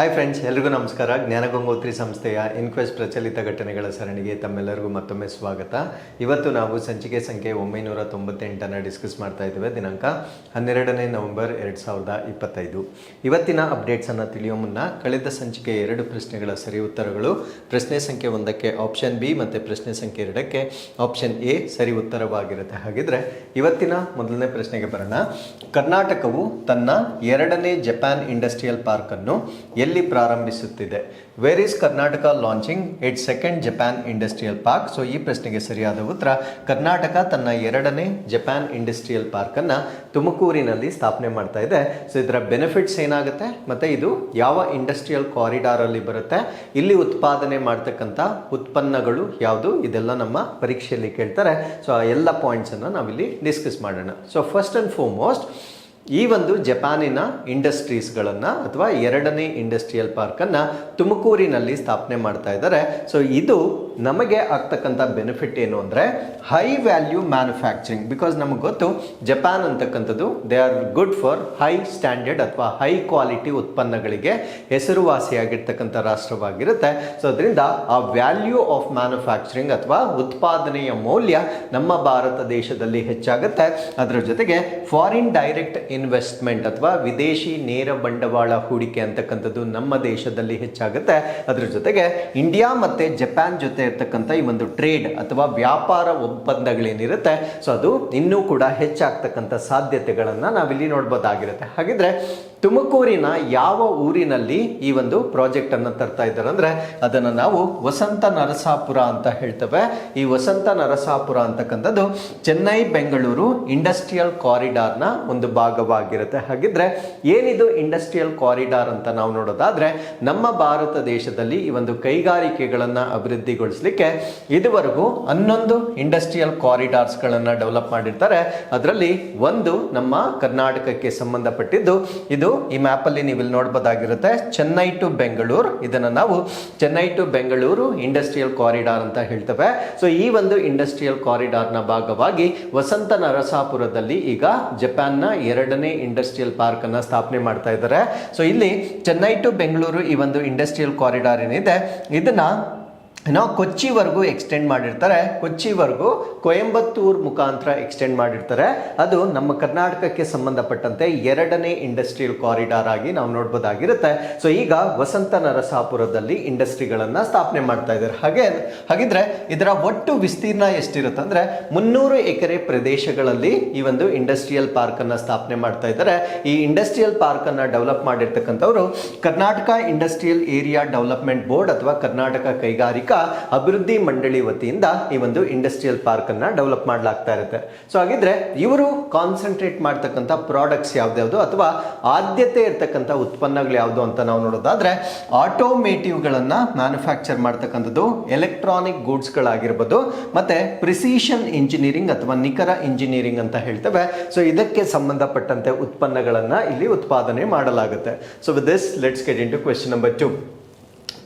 Hi friends ಎಲ್ರಿಗೂ ನಮಸ್ಕಾರ. ಜ್ಞಾನಗಂಗೋತ್ರಿ ಸಂಸ್ಥೆಯ ಇನ್ಕ್ವೆಸ್ಟ್ ಪ್ರಚಲಿತ ಘಟನೆಗಳ ಸರಣಿಗೆ ತಮ್ಮೆಲ್ಲರಿಗೂ ಮತ್ತೊಮ್ಮೆ ಸ್ವಾಗತ. ಇವತ್ತು ನಾವು ಸಂಚಿಕೆ ಸಂಖ್ಯೆ ಒಂಬೈನೂರ ತೊಂಬತ್ತೆಂಟನ್ನು ಡಿಸ್ಕಸ್ ಮಾಡ್ತಾ ಇದ್ದೇವೆ. ದಿನಾಂಕ ಹನ್ನೆರಡನೇ ನವೆಂಬರ್ ಎರಡು ಸಾವಿರದ ಇಪ್ಪತ್ತೈದು. ಇವತ್ತಿನ ಅಪ್ಡೇಟ್ಸನ್ನು ತಿಳಿಯೋ ಮುನ್ನ ಕಳೆದ ಸಂಚಿಕೆ ಎರಡು ಪ್ರಶ್ನೆಗಳ ಸರಿ ಉತ್ತರಗಳು. ಪ್ರಶ್ನೆ ಸಂಖ್ಯೆ ಒಂದಕ್ಕೆ ಆಪ್ಷನ್ ಬಿ ಮತ್ತು ಪ್ರಶ್ನೆ ಸಂಖ್ಯೆ ಎರಡಕ್ಕೆ ಆಪ್ಷನ್ ಎ ಸರಿ ಉತ್ತರವಾಗಿರುತ್ತೆ. ಹಾಗಿದ್ರೆ ಇವತ್ತಿನ ಮೊದಲನೇ ಪ್ರಶ್ನೆಗೆ ಬರೋಣ. ಕರ್ನಾಟಕವು ತನ್ನ ಎರಡನೇ ಜಪಾನ್ ಇಂಡಸ್ಟ್ರಿಯಲ್ ಪಾರ್ಕ್ ಅನ್ನು ಎಲ್ಲಿ ಪ್ರಾರಂಭಿಸುತ್ತಿದೆ? Where is Karnataka launching it second Japan industrial park so ಈ ಪ್ರಶ್ನೆಗೆ ಸರಿಯಾದ ಉತ್ತರ, ಕರ್ನಾಟಕ ತನ್ನ ಎರಡನೇ ಜಪಾನ್ ಇಂಡಸ್ಟ್ರಿಯಲ್ ಪಾರ್ಕನ್ನು ತುಮಕೂರಿನಲ್ಲಿ ಸ್ಥಾಪನೆ ಮಾಡ್ತಾ ಇದೆ. ಸೊ ಇದರ ಬೆನಿಫಿಟ್ಸ್ ಏನಾಗುತ್ತೆ? ಮತ್ತೆ ಇದು ಯಾವ ಇಂಡಸ್ಟ್ರಿಯಲ್ ಕಾರಿಡಾರ್ ಅಲ್ಲಿ ಬರುತ್ತೆ? ಇಲ್ಲಿ ಉತ್ಪಾದನೆ ಮಾಡ್ತಕ್ಕಂಥ ಉತ್ಪನ್ನಗಳು ಯಾವುದು? ಇದೆಲ್ಲ ನಮ್ಮ ಪರೀಕ್ಷೆಯಲ್ಲಿ ಕೇಳ್ತಾರೆ. ಸೊ ಆ ಎಲ್ಲ ಪಾಯಿಂಟ್ಸ್ ಅನ್ನ ನಾವಿಲ್ಲಿ ಡಿಸ್ಕಸ್ ಮಾಡೋಣ. ಸೊ ಫಸ್ಟ್ ಅಂಡ್ ಫಾರ್ಮೋಸ್ಟ್ ಈ ಒಂದು ಜಪಾನಿನ ಇಂಡಸ್ಟ್ರೀಸ್ಗಳನ್ನು ಅಥವಾ ಎರಡನೇ ಇಂಡಸ್ಟ್ರಿಯಲ್ ಪಾರ್ಕನ್ನು ತುಮಕೂರಿನಲ್ಲಿ ಸ್ಥಾಪನೆ ಮಾಡ್ತಾ ಇದ್ದಾರೆ. ಸೊ ಇದು ನಮಗೆ ಆಗ್ತಕ್ಕಂಥ ಬೆನಿಫಿಟ್ ಏನು ಅಂದರೆ ಹೈ ವ್ಯಾಲ್ಯೂ ಮ್ಯಾನುಫ್ಯಾಕ್ಚರಿಂಗ್ ಬಿಕಾಸ್ ನಮಗೆ ಗೊತ್ತು, ಜಪಾನ್ ಅಂತಕ್ಕಂಥದ್ದು they are good for high standard ಅಥವಾ ಹೈ ಕ್ವಾಲಿಟಿ ಉತ್ಪನ್ನಗಳಿಗೆ ಹೆಸರುವಾಸಿಯಾಗಿರ್ತಕ್ಕಂಥ ರಾಷ್ಟ್ರವಾಗಿರುತ್ತೆ. ಸೊ ಅದರಿಂದ ಆ ವ್ಯಾಲ್ಯೂ ಆಫ್ ಮ್ಯಾನುಫ್ಯಾಕ್ಚರಿಂಗ್ ಅಥವಾ ಉತ್ಪಾದನೆಯ ಮೌಲ್ಯ ನಮ್ಮ ಭಾರತ ದೇಶದಲ್ಲಿ ಹೆಚ್ಚಾಗುತ್ತೆ. ಅದರ ಜೊತೆಗೆ ಫಾರಿನ್ ಡೈರೆಕ್ಟ್ ಇನ್ವೆಸ್ಟ್ಮೆಂಟ್ ಅಥವಾ ವಿದೇಶಿ ನೇರ ಬಂಡವಾಳ ಹೂಡಿಕೆ ಅಂತಕ್ಕಂಥದ್ದು ನಮ್ಮ ದೇಶದಲ್ಲಿ ಹೆಚ್ಚಾಗುತ್ತೆ. ಅದರ ಜೊತೆಗೆ ಇಂಡಿಯಾ ಮತ್ತು ಜಪಾನ್ ಜೊತೆ ಇರ್ತಕ್ಕಂಥ ಈ ಒಂದು ಟ್ರೇಡ್ ಅಥವಾ ವ್ಯಾಪಾರ ಒಪ್ಪಂದಗಳೇನಿರುತ್ತೆ, ಸೊ ಅದು ಇನ್ನೂ ಕೂಡ ಹೆಚ್ಚಾಗ್ತಕ್ಕಂಥ ಸಾಧ್ಯತೆಗಳನ್ನು ನಾವಿಲ್ಲಿ ನೋಡ್ಬೋದಾಗಿರುತ್ತೆ. ಹಾಗಿದ್ರೆ ತುಮಕೂರಿನ ಯಾವ ಊರಿನಲ್ಲಿ ಈ ಒಂದು ಪ್ರಾಜೆಕ್ಟ್ ಅನ್ನು ತರ್ತಾ ಇದ್ದಾರೆ ಅಂದ್ರೆ ಅದನ್ನ ನಾವು ವಸಂತ ನರಸಾಪುರ ಅಂತ ಹೇಳ್ತೇವೆ. ಈ ವಸಂತ ನರಸಾಪುರ ಅಂತಕ್ಕಂಥದ್ದು ಚೆನ್ನೈ, ಬೆಂಗಳೂರು ಇಂಡಸ್ಟ್ರಿಯಲ್ ಕಾರಿಡಾರ್ನ ಒಂದು ಭಾಗವಾಗಿರುತ್ತೆ. ಹಾಗಿದ್ರೆ ಏನಿದು ಇಂಡಸ್ಟ್ರಿಯಲ್ ಕಾರಿಡಾರ್ ಅಂತ ನಾವು ನೋಡೋದಾದ್ರೆ ನಮ್ಮ ಭಾರತ ದೇಶದಲ್ಲಿ ಈ ಒಂದು ಕೈಗಾರಿಕೆಗಳನ್ನ ಅಭಿವೃದ್ಧಿಗೊಳಿಸಲಿಕ್ಕೆ ಇದುವರೆಗೂ ಹನ್ನೊಂದು ಇಂಡಸ್ಟ್ರಿಯಲ್ ಕಾರಿಡಾರ್ಸ್ ಗಳನ್ನ ಡೆವಲಪ್ ಮಾಡಿರ್ತಾರೆ. ಅದರಲ್ಲಿ ಒಂದು ನಮ್ಮ ಕರ್ನಾಟಕಕ್ಕೆ ಸಂಬಂಧಪಟ್ಟಿದ್ದು ಇದು ಈ ಮ್ಯಾಪಲ್ಲಿ ನೀವು ಇಲ್ಲಿ ನೋಡ್ಬೋದಾಗಿರುತ್ತೆ. ಚೆನ್ನೈ ಟು ಬೆಂಗಳೂರು. ಇದನ್ನು ನಾವು Chennai to Bengaluru industrial corridor ಅಂತ ಹೇಳ್ತೇವೆ. ಸೊ ಈ ಒಂದು ಇಂಡಸ್ಟ್ರಿಯಲ್ ಕಾರಿಡಾರ್ನ ಭಾಗವಾಗಿ ವಸಂತ ನರಸಾಪುರದಲ್ಲಿ ಈಗ ಜಪಾನ್ನ ಎರಡನೇ ಇಂಡಸ್ಟ್ರಿಯಲ್ ಪಾರ್ಕ್ ಅನ್ನು ಸ್ಥಾಪನೆ ಮಾಡ್ತಾ ಇದ್ದಾರೆ. ಸೊ ಇಲ್ಲಿ ಚೆನ್ನೈ ಟು ಬೆಂಗಳೂರು ಈ ಒಂದು ಇಂಡಸ್ಟ್ರಿಯಲ್ ಕಾರಿಡಾರ್ ಏನಿದೆ, ಇದನ್ನ ನಾವು ಕೊಚ್ಚಿವರೆಗೂ ಎಕ್ಸ್ಟೆಂಡ್ ಮಾಡಿರ್ತಾರೆ, ಕೊಚ್ಚಿವರೆಗೂ ಕೊಯಂಬತ್ತೂರ್ ಮುಖಾಂತರ ಎಕ್ಸ್ಟೆಂಡ್ ಮಾಡಿರ್ತಾರೆ. ಅದು ನಮ್ಮ ಕರ್ನಾಟಕಕ್ಕೆ ಸಂಬಂಧಪಟ್ಟಂತೆ ಎರಡನೇ ಇಂಡಸ್ಟ್ರಿಯಲ್ ಕಾರಿಡಾರ್ ಆಗಿ ನಾವು ನೋಡ್ಬೋದಾಗಿರುತ್ತೆ. ಸೊ ಈಗ ವಸಂತ ನರಸಾಪುರದಲ್ಲಿ ಇಂಡಸ್ಟ್ರಿಗಳನ್ನು ಸ್ಥಾಪನೆ ಮಾಡ್ತಾ ಇದ್ದಾರೆ. ಹಾಗೆ, ಹಾಗಿದ್ರೆ ಇದರ ಒಟ್ಟು ವಿಸ್ತೀರ್ಣ ಎಷ್ಟಿರುತ್ತೆ ಅಂದ್ರೆ ಮುನ್ನೂರು ಎಕರೆ ಪ್ರದೇಶಗಳಲ್ಲಿ ಈ ಒಂದು ಇಂಡಸ್ಟ್ರಿಯಲ್ ಪಾರ್ಕನ್ನು ಸ್ಥಾಪನೆ ಮಾಡ್ತಾ ಇದ್ದಾರೆ. ಈ ಇಂಡಸ್ಟ್ರಿಯಲ್ ಪಾರ್ಕನ್ನು develop ಮಾಡಿರ್ತಕ್ಕಂಥವ್ರು Karnataka industrial area development board ಅಥವಾ ಕರ್ನಾಟಕ ಕೈಗಾರಿಕಾ ಅಭಿವೃದ್ಧಿ ಮಂಡಳಿ ವತಿಯಿಂದ ಈ ಒಂದು ಇಂಡಸ್ಟ್ರಿಯಲ್ ಪಾರ್ಕ್ ಅನ್ನ ಡೆವಲಪ್ ಮಾಡಲಾಗ್ತಾ ಇರುತ್ತೆ. ಸೊ ಹಾಗಿದ್ರೆ ಇವರು ಕಾನ್ಸಂಟ್ರೇಟ್ ಮಾಡ್ತಕ್ಕಂಥ ಪ್ರಾಡಕ್ಟ್ಸ್ ಯಾವ್ದ್ಯಾವ್ದು ಅಥವಾ ಆದ್ಯತೆ ಇರ್ತಕ್ಕಂಥ ಉತ್ಪನ್ನಗಳು ಯಾವುದು ಅಂತ ನಾವು ನೋಡೋದಾದ್ರೆ ಆಟೋಮೇಟಿವ್ಗಳನ್ನ ಮ್ಯಾನುಫ್ಯಾಕ್ಚರ್ ಮಾಡ್ತಕ್ಕಂಥದ್ದು ಎಲೆಕ್ಟ್ರಾನಿಕ್ ಗೂಡ್ಸ್ಗಳಾಗಿರ್ಬೋದು ಮತ್ತೆ ಪ್ರಿಸಿಷನ್ ಇಂಜಿನಿಯರಿಂಗ್ ಅಥವಾ ನಿಖರ ಇಂಜಿನಿಯರಿಂಗ್ ಅಂತ ಹೇಳ್ತೇವೆ. ಸೊ ಇದಕ್ಕೆ ಸಂಬಂಧಪಟ್ಟಂತೆ ಉತ್ಪನ್ನಗಳನ್ನ ಇಲ್ಲಿ ಉತ್ಪಾದನೆ ಮಾಡಲಾಗುತ್ತೆ. So with this let's get into question number two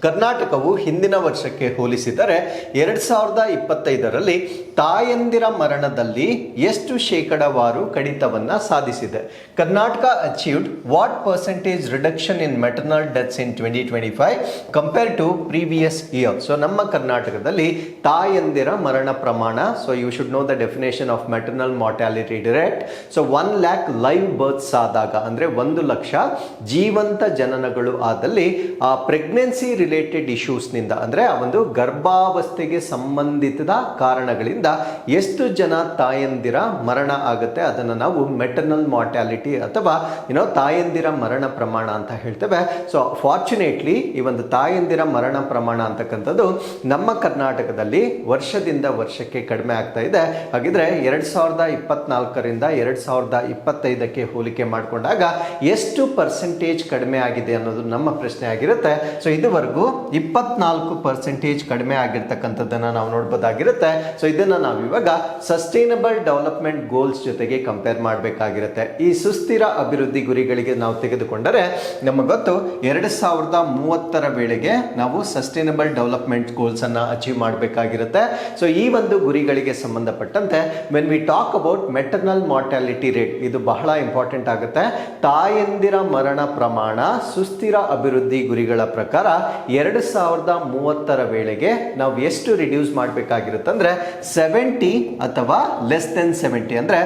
ಕರ್ನಾಟಕವು ಹಿಂದಿನ ವರ್ಷಕ್ಕೆ ಹೋಲಿಸಿದರೆ ಎರಡು ಸಾವಿರದ ಇಪ್ಪತ್ತೈದರಲ್ಲಿ ತಾಯಂದಿರ ಮರಣದಲ್ಲಿ ಎಷ್ಟು ಶೇಕಡವಾರು ಕಡಿತವನ್ನು ಸಾಧಿಸಿದೆ. Karnataka achieved what percentage reduction in maternal deaths in twenty twenty five compare to previous year. So, ನಮ್ಮ ಕರ್ನಾಟಕದಲ್ಲಿ ತಾಯಂದಿರ ಮರಣ ಪ್ರಮಾಣ, so you should know the definition of maternal mortality direct so one lakh live births ಆದಾಗ, ಅಂದ್ರೆ ಒಂದು ಲಕ್ಷ ಜೀವಂತ ಜನನಗಳು ಆದಲ್ಲಿ, ಆ ಪ್ರೆಗ್ನೆನ್ಸಿ ರಿಲೇಟೆಡ್ ಇಶ್ಯೂಸ್ನಿಂದ ಅಂದರೆ ಆ ಒಂದು ಗರ್ಭಾವಸ್ಥೆಗೆ ಸಂಬಂಧಿತದ ಕಾರಣಗಳಿಂದ ಎಷ್ಟು ಜನ ತಾಯಂದಿರ ಮರಣ ಆಗುತ್ತೆ, ಅದನ್ನು ನಾವು ಮೆಟರ್ನಲ್ ಮಾರ್ಟ್ಯಾಲಿಟಿ ಅಥವಾ ಏನೋ ತಾಯಂದಿರ ಮರಣ ಪ್ರಮಾಣ ಅಂತ ಹೇಳ್ತೇವೆ. ಸೊ ಫಾರ್ಚುನೇಟ್ಲಿ ಈ ಒಂದು ತಾಯಂದಿರ ಮರಣ ಪ್ರಮಾಣ ಅಂತಕ್ಕಂಥದ್ದು ನಮ್ಮ ಕರ್ನಾಟಕದಲ್ಲಿ ವರ್ಷದಿಂದ ವರ್ಷಕ್ಕೆ ಕಡಿಮೆ ಆಗ್ತಾ ಇದೆ. ಹಾಗಿದ್ರೆ ಎರಡು ಸಾವಿರದ ಇಪ್ಪತ್ನಾಲ್ಕರಿಂದ ಎರಡು ಸಾವಿರದ ಇಪ್ಪತ್ತೈದಕ್ಕೆ ಹೋಲಿಕೆ ಮಾಡಿಕೊಂಡಾಗ ಎಷ್ಟು ಪರ್ಸೆಂಟೇಜ್ ಕಡಿಮೆ ಆಗಿದೆ ಅನ್ನೋದು ನಮ್ಮ ಪ್ರಶ್ನೆ ಆಗಿರುತ್ತೆ. ಸೊ ಇದುವರೆಗೂ ಇಪ್ಪತ್ನಾಲ್ಕು ಪರ್ಸೆಂಟೇಜ್ ಕಡಿಮೆ ಆಗಿರ್ತಕ್ಕಂಥದ್ದನ್ನು ನಾವು ನೋಡ್ಬೋದಾಗಿರುತ್ತೆ. ಸೊ ಇದನ್ನು ನಾವು ಇವಾಗ ಸಸ್ಟೈನಬಲ್ ಡೆವಲಪ್ಮೆಂಟ್ ಗೋಲ್ಸ್ ಜೊತೆಗೆ ಕಂಪೇರ್ ಮಾಡಬೇಕಾಗಿರುತ್ತೆ. ಈ ಸುಸ್ಥಿರ ಅಭಿವೃದ್ಧಿ ಗುರಿಗಳಿಗೆ ನಾವು ತೆಗೆದುಕೊಂಡರೆ ನಮಗೆ ಗೊತ್ತು, ಎರಡು ಸಾವಿರದ ಮೂವತ್ತರ ವೇಳೆಗೆ ನಾವು ಸಸ್ಟೈನಬಲ್ ಡೆವಲಪ್ಮೆಂಟ್ ಗೋಲ್ಸನ್ನು ಅಚೀವ್ ಮಾಡಬೇಕಾಗಿರುತ್ತೆ. ಸೊ ಈ ಒಂದು ಗುರಿಗಳಿಗೆ ಸಂಬಂಧಪಟ್ಟಂತೆ when we talk about maternal mortality rate ಇದು ಬಹಳ ಇಂಪಾರ್ಟೆಂಟ್ ಆಗುತ್ತೆ. ತಾಯಂದಿರ ಮರಣ ಪ್ರಮಾಣ ಸುಸ್ಥಿರ ಅಭಿವೃದ್ಧಿ ಗುರಿಗಳ ಪ್ರಕಾರ ಎರಡು ಸಾವಿರದ ಮೂವತ್ತರ ವೇಳೆಗೆ ನಾವು ಎಷ್ಟು ರಿಡ್ಯೂಸ್ ಮಾಡಬೇಕಾಗಿರುತ್ತೆ ಅಂದ್ರೆ ಸೆವೆಂಟಿ ಅಥವಾ ಲೆಸ್ ದೆನ್ ಸೆವೆಂಟಿ ಅಂದರೆ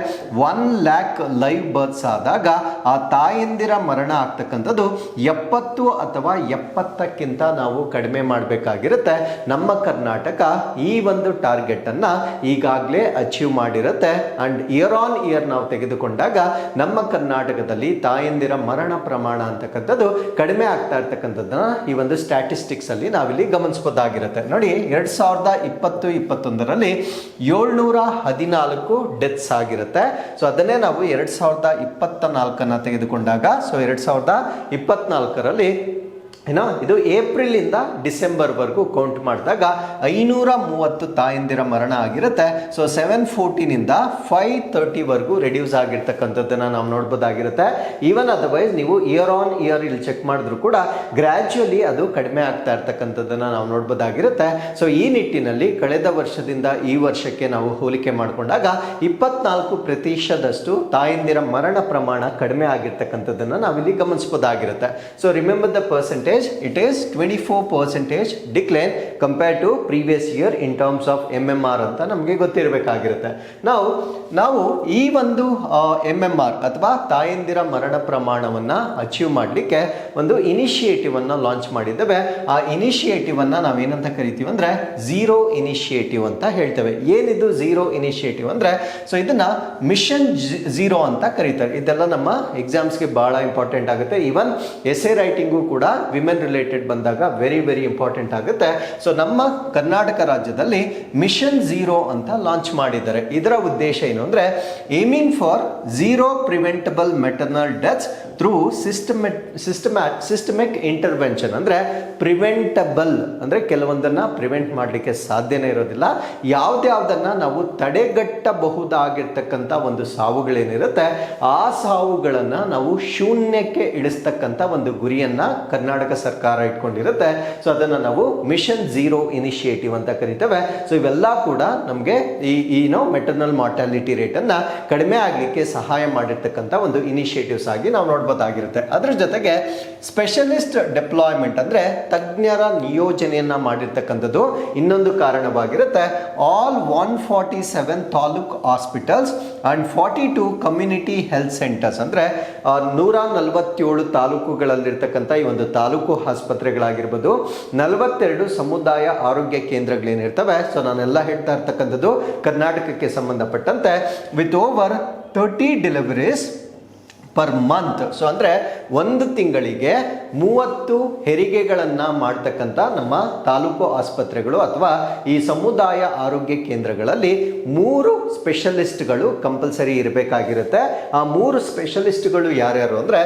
ಒನ್ ಲ್ಯಾಕ್ ಲೈವ್ ಬರ್ತ್ಸ್ ಆದಾಗ ಆ ತಾಯಂದಿರ ಮರಣ ಆಗ್ತಕ್ಕಂಥದ್ದು ಎಪ್ಪತ್ತು ಅಥವಾ ಎಪ್ಪತ್ತಕ್ಕಿಂತ ನಾವು ಕಡಿಮೆ ಮಾಡಬೇಕಾಗಿರುತ್ತೆ. ನಮ್ಮ ಕರ್ನಾಟಕ ಈ ಒಂದು ಟಾರ್ಗೆಟನ್ನು ಈಗಾಗಲೇ ಅಚೀವ್ ಮಾಡಿರುತ್ತೆ. ಆ್ಯಂಡ್ ಇಯರ್ ಆನ್ ಇಯರ್ ನಾವು ತೆಗೆದುಕೊಂಡಾಗ ನಮ್ಮ ಕರ್ನಾಟಕದಲ್ಲಿ ತಾಯಂದಿರ ಮರಣ ಪ್ರಮಾಣ ಅಂತಕ್ಕಂಥದ್ದು ಕಡಿಮೆ ಆಗ್ತಾ ಇರ್ತಕ್ಕಂಥದ್ದನ್ನ ಈ ಒಂದು ಸ್ಟ್ಯಾಟಿಸ್ಟಿಕ್ಸ್ ಅಲ್ಲಿ ನಾವಿಲ್ಲಿ ಗಮನಿಸಬಹುದಾಗಿರುತ್ತೆ ನೋಡಿ, ಎರಡು ಸಾವಿರದ ಇಪ್ಪತ್ತು, ಇಪ್ಪತ್ತೊಂದರಲ್ಲಿ ಏಳ್ನೂರ ಹದಿನಾಲ್ಕು ಡೆತ್ಸ್ ಆಗಿರುತ್ತೆ. ಸೊ ಅದನ್ನೇ ನಾವು ಎರಡು ಸಾವಿರದ ಇಪ್ಪತ್ತ ನಾಲ್ಕನ್ನು ತೆಗೆದುಕೊಂಡಾಗ ಸೊ ಎರಡು ಸಾವಿರದ ಇಪ್ಪತ್ನಾಲ್ಕರಲ್ಲಿ ಏನೋ, ಇದು ಏಪ್ರಿಲ್ ಇಂದ ಡಿಸೆಂಬರ್ ವರೆಗೂ ಕೌಂಟ್ ಮಾಡಿದಾಗ ಐನೂರ ಮೂವತ್ತು ತಾಯಂದಿರ ಮರಣ ಆಗಿರುತ್ತೆ. ಸೊ ಸೆವೆನ್ ಫೋರ್ಟೀನಿಂದ ಫೈವ್ ತರ್ಟಿವರೆಗೂ ರೆಡ್ಯೂಸ್ ಆಗಿರ್ತಕ್ಕಂಥದ್ದನ್ನ ನಾವು ನೋಡ್ಬೋದಾಗಿರುತ್ತೆ. ಈವನ್ ಅದರ್ವೈಸ್ ನೀವು ಇಯರ್ ಆನ್ ಇಯರ್ ಇಲ್ಲಿ ಚೆಕ್ ಮಾಡಿದ್ರು ಕೂಡ ಗ್ರ್ಯಾಜುಯಲಿ ಅದು ಕಡಿಮೆ ಆಗ್ತಾ ಇರ್ತಕ್ಕಂಥದ್ದನ್ನ ನಾವು ನೋಡ್ಬೋದಾಗಿರುತ್ತೆ. ಸೊ ಈ ನಿಟ್ಟಿನಲ್ಲಿ ಕಳೆದ ವರ್ಷದಿಂದ ಈ ವರ್ಷಕ್ಕೆ ನಾವು ಹೋಲಿಕೆ ಮಾಡಿಕೊಂಡಾಗ ಇಪ್ಪತ್ನಾಲ್ಕು ಪ್ರತಿಶತದಷ್ಟು ತಾಯಂದಿರ ಮರಣ ಪ್ರಮಾಣ ಕಡಿಮೆ ಆಗಿರ್ತಕ್ಕಂಥದ್ದನ್ನ ನಾವಿಲ್ಲಿ ಗಮನಿಸ್ಬೋದಾಗಿರುತ್ತೆ. So remember the percentage it is twenty four percentage decline compare to previous year in terms of M ಅಂತ ನಮಗೆ ಗೊತ್ತಿರಬೇಕಾಗಿರುತ್ತೆ. ನಾವು ನಾವು ಈ ಒಂದು ಎಂ ಅಥವಾ ತಾಯಂದಿರ ಮರಣ ಪ್ರಮಾಣವನ್ನ ಅಚೀವ್ ಮಾಡಲಿಕ್ಕೆ ಒಂದು ಇನಿಷಿಯೇಟಿವ್ ಅನ್ನ ಲಾಂಚ್ ಮಾಡಿದ್ದೇವೆ. ಆ ಇನಿಷಿಯೇಟಿವ್ ಅನ್ನ ನಾವೇನಂತ ಕರಿತೀವಿ ಅಂದ್ರೆ ಝೀರೋ ಇನಿಷಿಯೇಟಿವ್ ಅಂತ ಹೇಳ್ತೇವೆ. ಏನಿದು ಝೀರೋ ಇನಿಷಿಯೇಟಿವ್ ಅಂದ್ರೆ ಸೊ ಇದನ್ನ ಮಿಷನ್ ಝೀರೋ ಅಂತ ಕರೀತಾರೆ. ಇದೆಲ್ಲ ನಮ್ಮ ಎಕ್ಸಾಮ್ಸ್ಗೆ ಬಹಳ ಇಂಪಾರ್ಟೆಂಟ್ ಆಗುತ್ತೆ. ಈವನ್ ಎಸೆ ರೈಟಿಂಗು ಕೂಡ ವಿಮೆನ್ ರಿಲೇಟೆಡ್ ಬಂದಾಗ ವೆರಿ ವೆರಿ ಇಂಪಾರ್ಟೆಂಟ್ ಆಗುತ್ತೆ. ಸೊ ನಮ್ಮ ಕರ್ನಾಟಕ ರಾಜ್ಯದಲ್ಲಿ ಮಿಷನ್ ಝೀರೋ ಅಂತ ಲಾಂಚ್ ಮಾಡಿದ್ದಾರೆ. ಇದರ ಉದ್ದೇಶ ಏನು ಅಂದರೆ aiming for zero preventable maternal deaths through systematic systematic systemic intervention ಅಂದ್ರೆ ಪ್ರಿವೆಂಟಬಲ್ ಅಂದ್ರೆ ಕೆಲವೊಂದನ್ನ ಪ್ರಿವೆಂಟ್ ಮಾಡಲಿಕ್ಕೆ ಸಾಧ್ಯನೇ ಇರೋದಿಲ್ಲ. ಯಾವುದ್ಯಾವುದನ್ನು ನಾವು ತಡೆಗಟ್ಟಬಹುದಾಗಿರ್ತಕ್ಕಂಥ ಒಂದು ಸಾವುಗಳೇನಿರುತ್ತೆ, ಆ ಸಾವುಗಳನ್ನ ನಾವು ಶೂನ್ಯಕ್ಕೆ ಇಳಿಸ್ತಕ್ಕಂಥ ಒಂದು ಗುರಿಯನ್ನ ಕರ್ನಾಟಕ ಸರ್ಕಾರ ಇಟ್ಕೊಂಡಿರುತ್ತೆ. ಸೊ ಅದನ್ನು ನಾವು ಮಿಷನ್ ಝೀರೋ ಇನಿಷಿಯೇಟಿವ್ ಅಂತ ಕರಿತೇವೆ. ಸೊ ಇವೆಲ್ಲ ಕೂಡ ನಮಗೆ ಈ ಈ ನೋ ಮೆಟರ್ನಲ್ ಮಾರ್ಟಾಲಿಟಿ ರೇಟನ್ನು ಕಡಿಮೆ ಆಗಲಿಕ್ಕೆ ಸಹಾಯ ಮಾಡಿರ್ತಕ್ಕಂಥ ಒಂದು ಇನಿಷಿಯೇಟಿವ್ಸ್ ಆಗಿ ನಾವು ನೋಡ್ಬೋದಾಗಿರುತ್ತೆ. ಅದ್ರ ಜೊತೆಗೆ ಸ್ಪೆಷಲಿಸ್ಟ್ ಡೆಪ್ಲಾಯ್ಮೆಂಟ್ ಅಂದರೆ ತಜ್ಞರ ನಿಯೋಜನೆಯನ್ನು ಮಾಡಿರ್ತಕ್ಕಂಥದ್ದು ಇನ್ನೊಂದು ಕಾರಣವಾಗಿರುತ್ತೆ. All one forty seven taluk hospitals and forty two community health centres ಅಂದರೆ ನೂರ ನಲವತ್ತೇಳು ತಾಲೂಕುಗಳಲ್ಲಿರ್ತಕ್ಕಂಥ ಈ ಒಂದು ತಾಲೂಕು ಆಸ್ಪತ್ರೆಗಳಾಗಿರ್ಬೋದು. ನಲವತ್ತೆರಡು ಸಮುದಾಯ ಆರೋಗ್ಯ ಕೇಂದ್ರಗಳೇನಿರ್ತವೆ, ಸೊ ನಾನೆಲ್ಲ ಹೇಳ್ತಾ ಇರ್ತಕ್ಕಂಥದ್ದು ಕರ್ನಾಟಕಕ್ಕೆ ಸಂಬಂಧಪಟ್ಟಂತೆ. With over thirty deliveries per month so ಅಂದರೆ ಒಂದು ತಿಂಗಳಿಗೆ ಮೂವತ್ತು ಹೆರಿಗೆಗಳನ್ನು ಮಾಡ್ತಕ್ಕಂಥ ನಮ್ಮ ತಾಲೂಕು ಆಸ್ಪತ್ರೆಗಳು ಅಥವಾ ಈ ಸಮುದಾಯ ಆರೋಗ್ಯ ಕೇಂದ್ರಗಳಲ್ಲಿ ಮೂರು ಸ್ಪೆಷಲಿಸ್ಟ್ಗಳು ಕಂಪಲ್ಸರಿ ಇರಬೇಕಾಗಿರುತ್ತೆ. ಆ ಮೂರು ಸ್ಪೆಷಲಿಸ್ಟ್ಗಳು ಯಾರ್ಯಾರು ಅಂದರೆ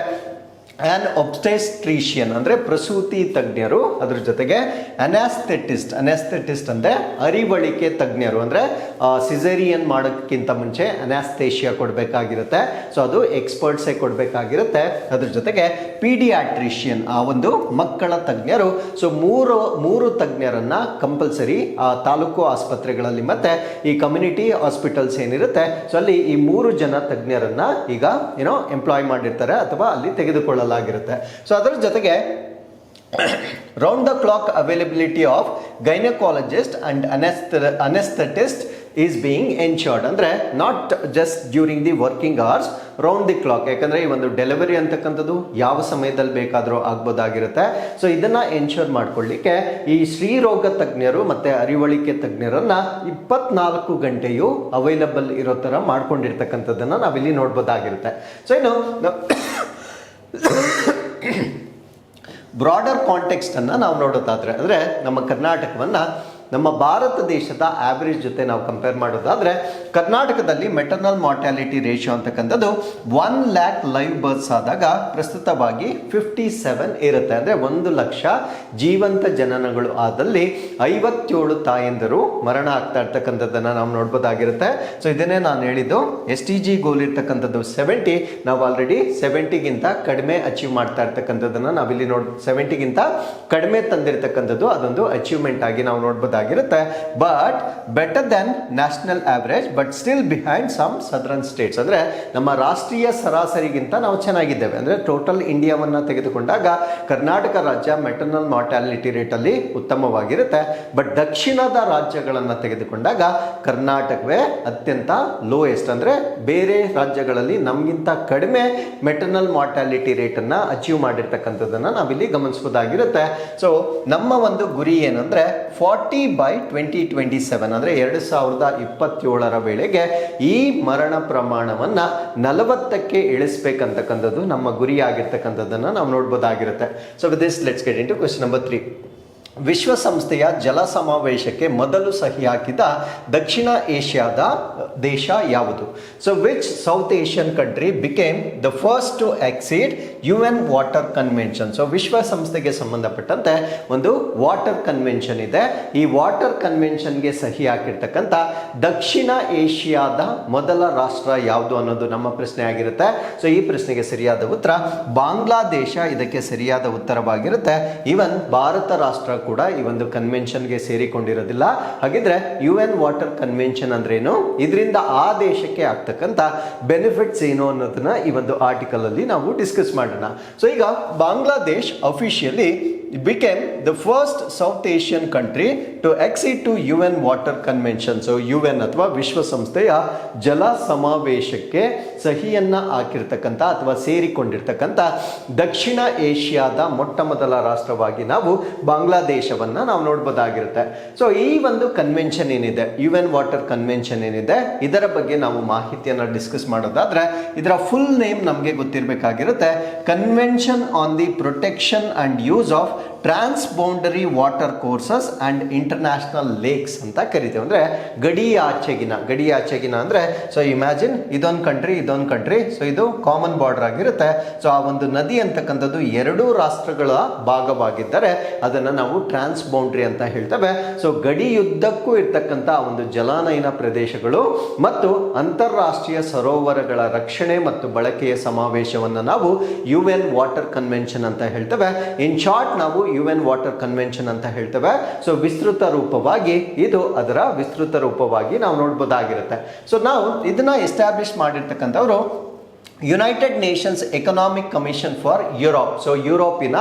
ಆ್ಯನ್ ಒಬ್ಸ್ಟೆಸ್ಟ್ರೀಷಿಯನ್ ಅಂದರೆ ಪ್ರಸೂತಿ ತಜ್ಞರು ಅದ್ರ ಜೊತೆಗೆ ಅನಾಸ್ಥೆಟಿಸ್ಟ್ ಅನಾಸ್ಥೆಟಿಸ್ಟ್ ಅಂದರೆ ಅರಿವಳಿಕೆ ತಜ್ಞರು ಅಂದರೆ ಸಿಸೇರಿಯನ್ ಮಾಡೋಕ್ಕಿಂತ ಮುಂಚೆ ಅನಾಸ್ಥೇಷಿಯಾ ಕೊಡಬೇಕಾಗಿರುತ್ತೆ. ಸೊ ಅದು ಎಕ್ಸ್ಪರ್ಟ್ಸೇ ಕೊಡಬೇಕಾಗಿರುತ್ತೆ. ಅದ್ರ ಜೊತೆಗೆ ಪೀಡಿಯಾಟ್ರಿಷಿಯನ್ ಆ, ಒಂದು ಮಕ್ಕಳ ತಜ್ಞರು. ಸೊ ಮೂರು ಮೂರು ತಜ್ಞರನ್ನು ಕಂಪಲ್ಸರಿ ಆ, ತಾಲೂಕು ಆಸ್ಪತ್ರೆಗಳಲ್ಲಿ ಮತ್ತೆ ಈ ಕಮ್ಯುನಿಟಿ ಹಾಸ್ಪಿಟಲ್ಸ್ ಏನಿರುತ್ತೆ. ಸೊ ಅಲ್ಲಿ ಈ ಮೂರು ಜನ ತಜ್ಞರನ್ನು ಈಗ ಏನೋ ಎಂಪ್ಲಾಯ್ ಮಾಡಿರ್ತಾರೆ ಅಥವಾ ಅಲ್ಲಿ ತೆಗೆದುಕೊಳ್ಳಲಾಗಿರುತ್ತೆ ಸೊ ಅದರ ಜೊತೆಗೆ round the clock availability of gynaecologist and anaesthetist is being ensured ಅಂದರೆ not just during the working hours round the clock ಯಾಕಂದರೆ ಈ ಒಂದು ಡೆಲಿವರಿ ಅಂತಕ್ಕಂಥದ್ದು ಯಾವ ಸಮಯದಲ್ಲಿ ಬೇಕಾದರೂ ಆಗ್ಬೋದಾಗಿರುತ್ತೆ. ಸೊ ಇದನ್ನು ಎನ್ಶೋರ್ ಮಾಡ್ಕೊಳ್ಳಿಕ್ಕೆ ಈ ಶ್ರೀರೋಗ ತಜ್ಞರು ಮತ್ತು ಅರಿವಳಿಕೆ ತಜ್ಞರನ್ನು ಇಪ್ಪತ್ನಾಲ್ಕು ಗಂಟೆಯೂ ಅವೈಲಬಲ್ ಇರೋ ಥರ ಮಾಡ್ಕೊಂಡಿರ್ತಕ್ಕಂಥದ್ದನ್ನು ನಾವಿಲ್ಲಿ ನೋಡ್ಬೋದಾಗಿರುತ್ತೆ. ಸೊ ಇನ್ನು ಬ್ರಾಡರ್ ಕಾಂಟೆಕ್ಸ್ಟನ್ನು ನಾವು ನೋಡೋದಾದರೆ ಅಂದರೆ ನಮ್ಮ ಕರ್ನಾಟಕವನ್ನ ನಮ್ಮ ಭಾರತ ದೇಶದ ಆವ್ರೇಜ್ ಜೊತೆ ನಾವು ಕಂಪೇರ್ ಮಾಡೋದಾದ್ರೆ, ಕರ್ನಾಟಕದಲ್ಲಿ ಮೆಟರ್ನಲ್ ಮಾರ್ಟ್ಯಾಲಿಟಿ ರೇಷಿಯೋ ಅಂತಕ್ಕಂಥದ್ದು ಒನ್ ಲ್ಯಾಕ್ ಲೈವ್ ಬರ್ತ್ಸ್ ಆದಾಗ ಪ್ರಸ್ತುತವಾಗಿ ಫಿಫ್ಟಿ ಸೆವೆನ್ ಇರುತ್ತೆ. ಅಂದರೆ ಒಂದು ಲಕ್ಷ ಜೀವಂತ ಜನನಗಳು ಆದಲ್ಲಿ ಐವತ್ತೇಳು ತಾಯಂದರು ಮರಣ ಆಗ್ತಾ ಇರ್ತಕ್ಕಂಥದ್ದನ್ನು ನಾವು ನೋಡ್ಬೋದಾಗಿರುತ್ತೆ. ಸೊ ಇದನ್ನೇ ನಾನು ಹೇಳಿದ್ದು ಎಸ್ ಟಿ ಜಿ ಗೋಲ್ ಇರ್ತಕ್ಕಂಥದ್ದು ಸೆವೆಂಟಿ ನಾವು ಆಲ್ರೆಡಿ ಸೆವೆಂಟಿಗಿಂತ ಕಡಿಮೆ ಅಚೀವ್ ಮಾಡ್ತಾ ಇರ್ತಕ್ಕಂಥದ್ದನ್ನು ನಾವಿಲ್ಲಿ ನೋಡ್ ಸೆವೆಂಟಿಗಿಂತ ಕಡಿಮೆ ತಂದಿರತಕ್ಕಂಥದ್ದು ಅದೊಂದು ಅಚೀವ್ಮೆಂಟ್ ಆಗಿ ನಾವು ನೋಡ್ಬೋದಾಗಿರುತ್ತೆ but better than national average but still behind some southern states ಅಂದ್ರೆ ನಮ್ಮ ರಾಷ್ಟ್ರೀಯ ಸರಾಸರಿಗಿಂತ ನಾವು ಚೆನ್ನಾಗಿದ್ದೇವೆ. ಅಂದ್ರೆ ಟೋಟಲ್ ಇಂಡಿಯಾವನ್ನ ತೆಗೆದುಕೊಂಡಾಗ ಕರ್ನಾಟಕ ರಾಜ್ಯ ಮೆಟರ್ನಲ್ ಮಾರ್ಟಾಲಿಟಿ ರೇಟಲ್ಲಿ ಉತ್ತಮವಾಗಿರುತ್ತೆ. ಬಟ್ ದಕ್ಷಿಣದ ರಾಜ್ಯಗಳನ್ನು ತೆಗೆದುಕೊಂಡಾಗ ಕರ್ನಾಟಕವೇ ಅತ್ಯಂತ ಲೋಯೆಸ್ಟ್ ಅಂದ್ರೆ ಬೇರೆ ರಾಜ್ಯಗಳಲ್ಲಿ ನಮಗಿಂತ ಕಡಿಮೆ ಮೆಟರ್ನಲ್ ಮಾರ್ಟಾಲಿಟಿ ರೇಟನ್ನು ಅಚೀವ್ ಮಾಡಿರ್ತಕ್ಕಂಥದ್ದನ್ನು ನಾವಿಲ್ಲಿ ಗಮನಿಸಬಹುದಾಗಿರುತ್ತೆ. ಸೊ ನಮ್ಮ ಒಂದು ಗುರಿ ಏನಂದ್ರೆ forty by twenty twenty seven ಅಂದರೆ ಎರಡು ಸಾವಿರದ ಇಪ್ಪತ್ತೇಳರ ವೇಳೆಗೆ ಈ ಮರಣ ಪ್ರಮಾಣವನ್ನು ನಲವತ್ತಕ್ಕೆ ಇಳಿಸ್ಬೇಕಂತಕ್ಕಂಥದ್ದು ನಮ್ಮ ಗುರಿ ಆಗಿರ್ತಕ್ಕಂಥದ್ದನ್ನ ನಾವು ನೋಡ್ಬೋದಾಗಿರುತ್ತೆ. So this let's get into question number three ವಿಶ್ವಸಂಸ್ಥೆಯ ಜಲ ಸಮಾವೇಶಕ್ಕೆ ಮೊದಲು ಸಹಿ ಹಾಕಿದ ದಕ್ಷಿಣ ಏಷ್ಯಾದ ದೇಶ ಯಾವುದು? So which south Asian country became the first to exceed U N water convention so ವಿಶ್ವಸಂಸ್ಥೆಗೆ ಸಂಬಂಧಪಟ್ಟಂತೆ ಒಂದು ವಾಟರ್ ಕನ್ವೆನ್ಷನ್ ಇದೆ. ಈ ವಾಟರ್ ಕನ್ವೆನ್ಷನ್ಗೆ ಸಹಿ ಹಾಕಿರ್ತಕ್ಕಂಥ ದಕ್ಷಿಣ ಏಷ್ಯಾದ ಮೊದಲ ರಾಷ್ಟ್ರ ಯಾವುದು ಅನ್ನೋದು ನಮ್ಮ ಪ್ರಶ್ನೆ ಆಗಿರುತ್ತೆ. ಸೊ ಈ ಪ್ರಶ್ನೆಗೆ ಸರಿಯಾದ ಉತ್ತರ ಬಾಂಗ್ಲಾದೇಶ ಇದಕ್ಕೆ ಸರಿಯಾದ ಉತ್ತರವಾಗಿರುತ್ತೆ. ಈವನ್ ಭಾರತ ರಾಷ್ಟ್ರ ಕೂಡ ಈ ಒಂದು ಕನ್ವೆನ್ಷನ್ಗೆ ಸೇರಿಕೊಂಡಿರೋದಿಲ್ಲ. ಹಾಗಿದ್ರೆ ಯು ಎನ್ ವಾಟರ್ ಕನ್ವೆನ್ಷನ್ ಅಂದ್ರೇನು? ಇದರಿಂದ ಆ ದೇಶಕ್ಕೆ ಆಗ್ತಕ್ಕಂಥ ಬೆನಿಫಿಟ್ಸ್ ಏನು ಅನ್ನೋದನ್ನ ಈ ಒಂದು ಆರ್ಟಿಕಲ್ ಅಲ್ಲಿ ನಾವು ಡಿಸ್ಕಸ್ ಮಾಡೋಣ. ಸೊ ಈಗ Bangladesh officially became the first South Asian country to accede to UN Water Convention. So U N ಅಥವಾ ವಿಶ್ವಸಂಸ್ಥೆಯ ಜಲ ಸಮಾವೇಶಕ್ಕೆ ಸಹಿಯನ್ನು ಹಾಕಿರ್ತಕ್ಕಂಥ ಅಥವಾ ಸೇರಿಕೊಂಡಿರ್ತಕ್ಕಂಥ ದಕ್ಷಿಣ ಏಷ್ಯಾದ ಮೊಟ್ಟ ಮೊದಲ ರಾಷ್ಟ್ರವಾಗಿ ನಾವು ಬಾಂಗ್ಲಾದೇಶವನ್ನು ನಾವು ನೋಡ್ಬೋದಾಗಿರುತ್ತೆ ಸೊ ಈ ಒಂದು ಕನ್ವೆನ್ಷನ್ ಏನಿದೆ ಯು ಎನ್ ವಾಟರ್ ಕನ್ವೆನ್ಷನ್ ಏನಿದೆ, ಇದರ ಬಗ್ಗೆ ನಾವು ಮಾಹಿತಿಯನ್ನು ಡಿಸ್ಕಸ್ ಮಾಡೋದಾದ್ರೆ ಇದರ ಫುಲ್ ನೇಮ್ ನಮಗೆ ಗೊತ್ತಿರಬೇಕಾಗಿರುತ್ತೆ convention on the protection and use of transboundary water courses and international lakes ಅಂತ ಕರಿತೀವಿ. ಅಂದರೆ ಗಡಿ ಆಚೆಗಿನ ಗಡಿ ಆಚೆಗಿನ ಅಂದರೆ ಸೊ ಇಮ್ಯಾಜಿನ್ ಇದೊಂದು ಕಂಟ್ರಿ ಇದೊಂದು ಕಂಟ್ರಿ ಸೊ ಇದು ಕಾಮನ್ ಬಾರ್ಡರ್ ಆಗಿರುತ್ತೆ. ಸೊ ಆ ಒಂದು ನದಿ ಅಂತಕ್ಕಂಥದ್ದು ಎರಡೂ ರಾಷ್ಟ್ರಗಳ ಭಾಗವಾಗಿದ್ದರೆ ಅದನ್ನು ನಾವು ಟ್ರಾನ್ಸ್ ಬೌಂಡ್ರಿ ಅಂತ ಹೇಳ್ತೇವೆ. ಸೊ ಗಡಿಯುದ್ದಕ್ಕೂ ಇರ್ತಕ್ಕಂಥ ಒಂದು ಜಲಾನಯನ ಪ್ರದೇಶಗಳು ಮತ್ತು ಅಂತಾರಾಷ್ಟ್ರೀಯ ಸರೋವರಗಳ ರಕ್ಷಣೆ ಮತ್ತು ಬಳಕೆಯ ಸಮಾವೇಶವನ್ನು ನಾವು ಯು ಎನ್ ವಾಟರ್ ಕನ್ವೆನ್ಷನ್ ಅಂತ ಹೇಳ್ತೇವೆ. ಇನ್ ಶಾರ್ಟ್ ನಾವು ಯು ಎನ್ ವಾಟರ್ ಕನ್ವೆನ್ಷನ್ ಅಂತ ಹೇಳ್ತೇವೆ. ಸೊ ವಿಸ್ತೃತ ರೂಪವಾಗಿ ಇದು ಅದರ ವಿಸ್ತೃತ ರೂಪವಾಗಿ ನಾವು ನೋಡ್ಬೋದಾಗಿರುತ್ತೆ. ಸೊ ನಾವು ಇದನ್ನ establish ಮಾಡಿರ್ತಕ್ಕಂಥವ್ರು United Nations economic commission for Europe so ಯುರೋಪಿನ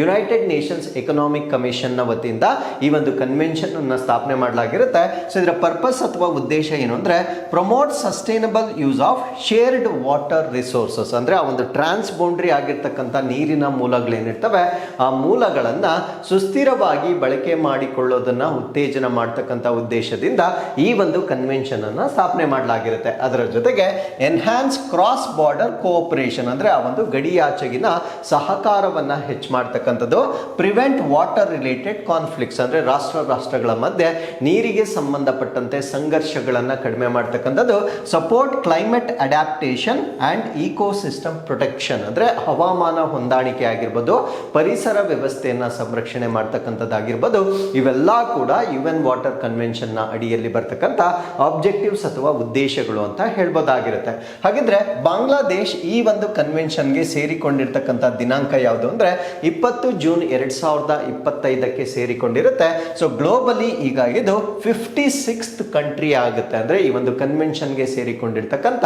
ಯುನೈಟೆಡ್ ನೇಷನ್ಸ್ ಎಕನಾಮಿಕ್ ಕಮಿಷನ್ನ ವತಿಯಿಂದ ಈ ಒಂದು ಕನ್ವೆನ್ಷನ್ ಅನ್ನು ಸ್ಥಾಪನೆ ಮಾಡಲಾಗಿರುತ್ತೆ. ಸೊ ಇದರ ಪರ್ಪಸ್ ಅಥವಾ ಉದ್ದೇಶ ಏನು ಅಂದರೆ promote sustainable use of shared water resources ಅಂದರೆ, ಆ ಒಂದು ಟ್ರಾನ್ಸ್ ಬೌಂಡ್ರಿ ಆಗಿರ್ತಕ್ಕಂಥ ನೀರಿನ ಮೂಲಗಳೇನಿರ್ತವೆ, ಆ ಮೂಲಗಳನ್ನು ಸುಸ್ಥಿರವಾಗಿ ಬಳಕೆ ಮಾಡಿಕೊಳ್ಳೋದನ್ನು ಉತ್ತೇಜನ ಮಾಡ್ತಕ್ಕಂಥ ಉದ್ದೇಶದಿಂದ ಈ ಒಂದು ಕನ್ವೆನ್ಷನನ್ನು ಸ್ಥಾಪನೆ ಮಾಡಲಾಗಿರುತ್ತೆ. ಅದರ ಜೊತೆಗೆ ಎನ್ಹ್ಯಾನ್ಸ್ ಕ್ರಾಸ್ ಬಾರ್ಡರ್ ಕೋಆಪರೇಷನ್ ಅಂದ್ರೆ ಆ ಒಂದು ಗಡಿಯಾಚೆಗಿನ ಸಹಕಾರವನ್ನ ಹೆಚ್ಚು ಮಾಡ್ತಕ್ಕಂಥದ್ದು. ಪ್ರಿವೆಂಟ್ ವಾಟರ್ ರಿಲೇಟೆಡ್ ಕಾನ್ಫ್ಲಿಕ್ಟ್ಸ್ ಅಂದ್ರೆ ರಾಷ್ಟ್ರ ರಾಷ್ಟ್ರಗಳ ಮಧ್ಯೆ ನೀರಿಗೆ ಸಂಬಂಧಪಟ್ಟಂತೆ ಸಂಘರ್ಷಗಳನ್ನ ಕಡಿಮೆ ಮಾಡ್ತಕ್ಕಂಥದ್ದು. Support climate adaptation and ecosystem protection ಅಂದ್ರೆ ಹವಾಮಾನ ಹೊಂದಾಣಿಕೆ ಆಗಿರ್ಬೋದು, ಪರಿಸರ ವ್ಯವಸ್ಥೆಯನ್ನ ಸಂರಕ್ಷಣೆ ಮಾಡ್ತಕ್ಕಂಥದ್ದಾಗಿರ್ಬೋದು. ಇವೆಲ್ಲ ಕೂಡ ಯು ಎನ್ ವಾಟರ್ ಕನ್ವೆನ್ಷನ್ನ ಅಡಿಯಲ್ಲಿ ಬರ್ತಕ್ಕಂಥ ಆಬ್ಜೆಕ್ಟಿವ್ಸ್ ಅಥವಾ ಉದ್ದೇಶಗಳು ಅಂತ ಹೇಳ್ಬೋದಾಗಿರುತ್ತೆ. ಹಾಗಿದ್ರೆ ಬಾಂಗ್ಲಾದೇಶ್ ಈ ಒಂದು ಕನ್ವೆನ್ಷನ್ಗೆ ಸೇರಿಕೊಂಡಿರ್ತಕ್ಕಂಥ ದಿನಾಂಕ ಯಾವುದು ಅಂದರೆ ಇಪ್ಪತ್ತು ಜೂನ್ ಎರಡು ಸಾವಿರದ ಇಪ್ಪತ್ತೈದಕ್ಕೆ ಸೇರಿಕೊಂಡಿರುತ್ತೆ. ಸೊ ಗ್ಲೋಬಲಿ ಈಗ ಇದು ಫಿಫ್ಟಿ ಸಿಕ್ಸ್ತ್ ಕಂಟ್ರಿ ಆಗುತ್ತೆ ಅಂದರೆ ಈ ಒಂದು ಕನ್ವೆನ್ಷನ್ಗೆ ಸೇರಿಕೊಂಡಿರ್ತಕ್ಕಂಥ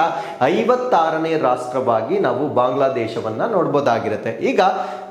ಐವತ್ತಾರನೇ ರಾಷ್ಟ್ರವಾಗಿ ನಾವು ಬಾಂಗ್ಲಾದೇಶವನ್ನು ನೋಡ್ಬೋದಾಗಿರುತ್ತೆ. ಈಗ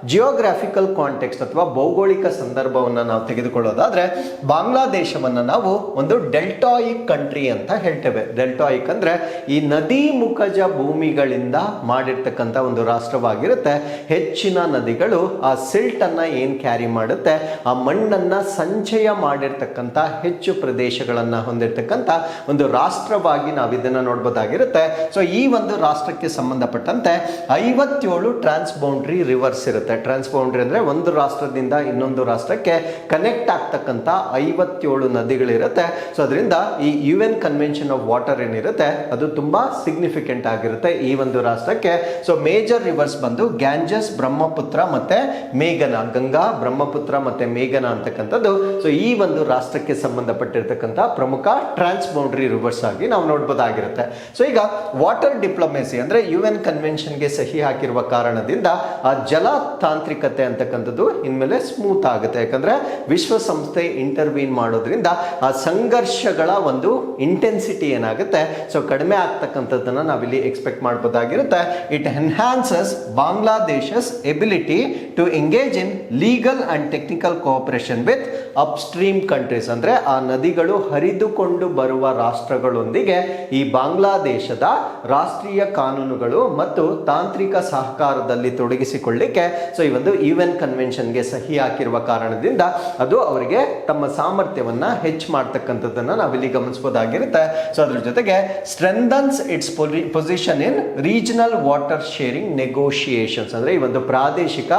ಜಿಯೋಗ್ರಾಫಿಕಲ್ ಕಾಂಟೆಕ್ಸ್ಟ್ ಅಥವಾ ಭೌಗೋಳಿಕ ಸಂದರ್ಭವನ್ನು ನಾವು ತೆಗೆದುಕೊಳ್ಳೋದಾದ್ರೆ ಬಾಂಗ್ಲಾದೇಶವನ್ನು ನಾವು ಒಂದು ಡೆಲ್ಟಾಯಿಕ್ ಕಂಟ್ರಿ ಅಂತ ಹೇಳ್ತೇವೆ. ಡೆಲ್ಟಾಯಿಕ್ ಅಂದ್ರೆ ಈ ನದಿ ಮುಖಜ ಭೂಮಿಗಳಿಂದ ಮಾಡಿರ್ತಕ್ಕಂಥ ಒಂದು ರಾಷ್ಟ್ರವಾಗಿರುತ್ತೆ. ಹೆಚ್ಚಿನ ನದಿಗಳು ಆ ಸಿಲ್ಟ್ ಅನ್ನ ಏನ್ ಕ್ಯಾರಿ ಮಾಡುತ್ತೆ? ಆ ಮಣ್ಣನ್ನ ಸಂಚಯ ಮಾಡಿರ್ತಕ್ಕಂಥ ಹೆಚ್ಚು ಪ್ರದೇಶಗಳನ್ನ ಹೊಂದಿರತಕ್ಕಂಥ ಒಂದು ರಾಷ್ಟ್ರವಾಗಿ ನಾವು ಇದನ್ನ ನೋಡ್ಬೋದಾಗಿರುತ್ತೆ. ಸೊ ಈ ಒಂದು ರಾಷ್ಟ್ರಕ್ಕೆ ಸಂಬಂಧಪಟ್ಟಂತೆ ಐವತ್ತೇಳು ಟ್ರಾನ್ಸ್ ಬೌಂಡ್ರಿ ರಿವರ್ಸ್ ಇರುತ್ತೆ. ಇರುತ್ತೆ. ಟ್ರಾನ್ಸ್ಬೌಂಡ್ರಿ ಅಂದರೆ ಒಂದು ರಾಷ್ಟ್ರದಿಂದ ಇನ್ನೊಂದು ರಾಷ್ಟ್ರಕ್ಕೆ ಕನೆಕ್ಟ್ ಆಗ್ತಕ್ಕಂಥ ಐವತ್ತೇಳು ನದಿಗಳಿರುತ್ತೆ. ಸೊ ಅದರಿಂದ ಈ U N convention of water ಏನಿರುತ್ತೆ, ಅದು ತುಂಬ ಸಿಗ್ನಿಫಿಕೆಂಟ್ ಆಗಿರುತ್ತೆ ಈ ಒಂದು ರಾಷ್ಟ್ರಕ್ಕೆ. ಸೊ ಮೇಜರ್ ರಿವರ್ಸ್ ಬಂದು ಗ್ಯಾಂಜಸ್ ಬ್ರಹ್ಮಪುತ್ರ ಮತ್ತು ಮೇಘನ, ಗಂಗಾ ಬ್ರಹ್ಮಪುತ್ರ ಮತ್ತು ಮೇಘನ ಅಂತಕ್ಕಂಥದ್ದು. ಸೊ ಈ ಒಂದು ರಾಷ್ಟ್ರಕ್ಕೆ ಸಂಬಂಧಪಟ್ಟಿರ್ತಕ್ಕಂಥ ಪ್ರಮುಖ ಟ್ರಾನ್ಸ್ ಬೌಂಡ್ರಿ ರಿವರ್ಸ್ ಆಗಿ ನಾವು ನೋಡ್ಬೋದಾಗಿರುತ್ತೆ. ಸೊ ಈಗ ವಾಟರ್ ಡಿಪ್ಲೊಮೆಸಿ ಅಂದರೆ ಯು ಎನ್ ಕನ್ವೆನ್ಷನ್ಗೆ ಸಹಿ ಹಾಕಿರುವ ಕಾರಣದಿಂದ ಆ ಜಲ ತಾಂತ್ರಿಕತೆ ಅಂತಕ್ಕಂಥದ್ದು ಇನ್ಮೇಲೆ ಸ್ಮೂತ್ ಆಗುತ್ತೆ. ಯಾಕಂದ್ರೆ ವಿಶ್ವಸಂಸ್ಥೆ ಇಂಟರ್ವೀನ್ ಮಾಡೋದ್ರಿಂದ ಆ ಸಂಘರ್ಷಗಳ ಒಂದು ಇಂಟೆನ್ಸಿಟಿ ಏನಾಗುತ್ತೆ? ಸೊ ಕಡಿಮೆ ಆಗ್ತಕ್ಕಂಥದ್ದನ್ನ ನಾವಿಲ್ಲಿ expect ಮಾಡ್ಬೋದಾಗಿರುತ್ತೆ. It enhances Bangladesh's ability to engage in legal and technical cooperation with upstream countries ಅಂದ್ರೆ ಆ ನದಿಗಳು ಹರಿದುಕೊಂಡು ಬರುವ ರಾಷ್ಟ್ರಗಳೊಂದಿಗೆ ಈ ಬಾಂಗ್ಲಾದೇಶದ ರಾಷ್ಟ್ರೀಯ ಕಾನೂನುಗಳು ಮತ್ತು ತಾಂತ್ರಿಕ ಸಹಕಾರದಲ್ಲಿ ತೊಡಗಿಸಿಕೊಳ್ಳಿಕ್ಕೆ ಸೊ ಈ ಒಂದು ಯು ಎನ್ ಕನ್ವೆನ್ಷನ್ಗೆ ಸಹಿ ಹಾಕಿರುವ ಕಾರಣದಿಂದ ಅದು ಅವರಿಗೆ ತಮ್ಮ ಸಾಮರ್ಥ್ಯವನ್ನು ಹೆಚ್ಚು ಮಾಡ್ತಕ್ಕಂಥದ್ದನ್ನು ನಾವಿಲ್ಲಿ ಗಮನಿಸಬಹುದಾಗಿರುತ್ತೆ ಸೊ ಅದ್ರ ಜೊತೆಗೆ strengthens its position in regional water sharing negotiations ಅಂದರೆ ಈ ಒಂದು ಪ್ರಾದೇಶಿಕ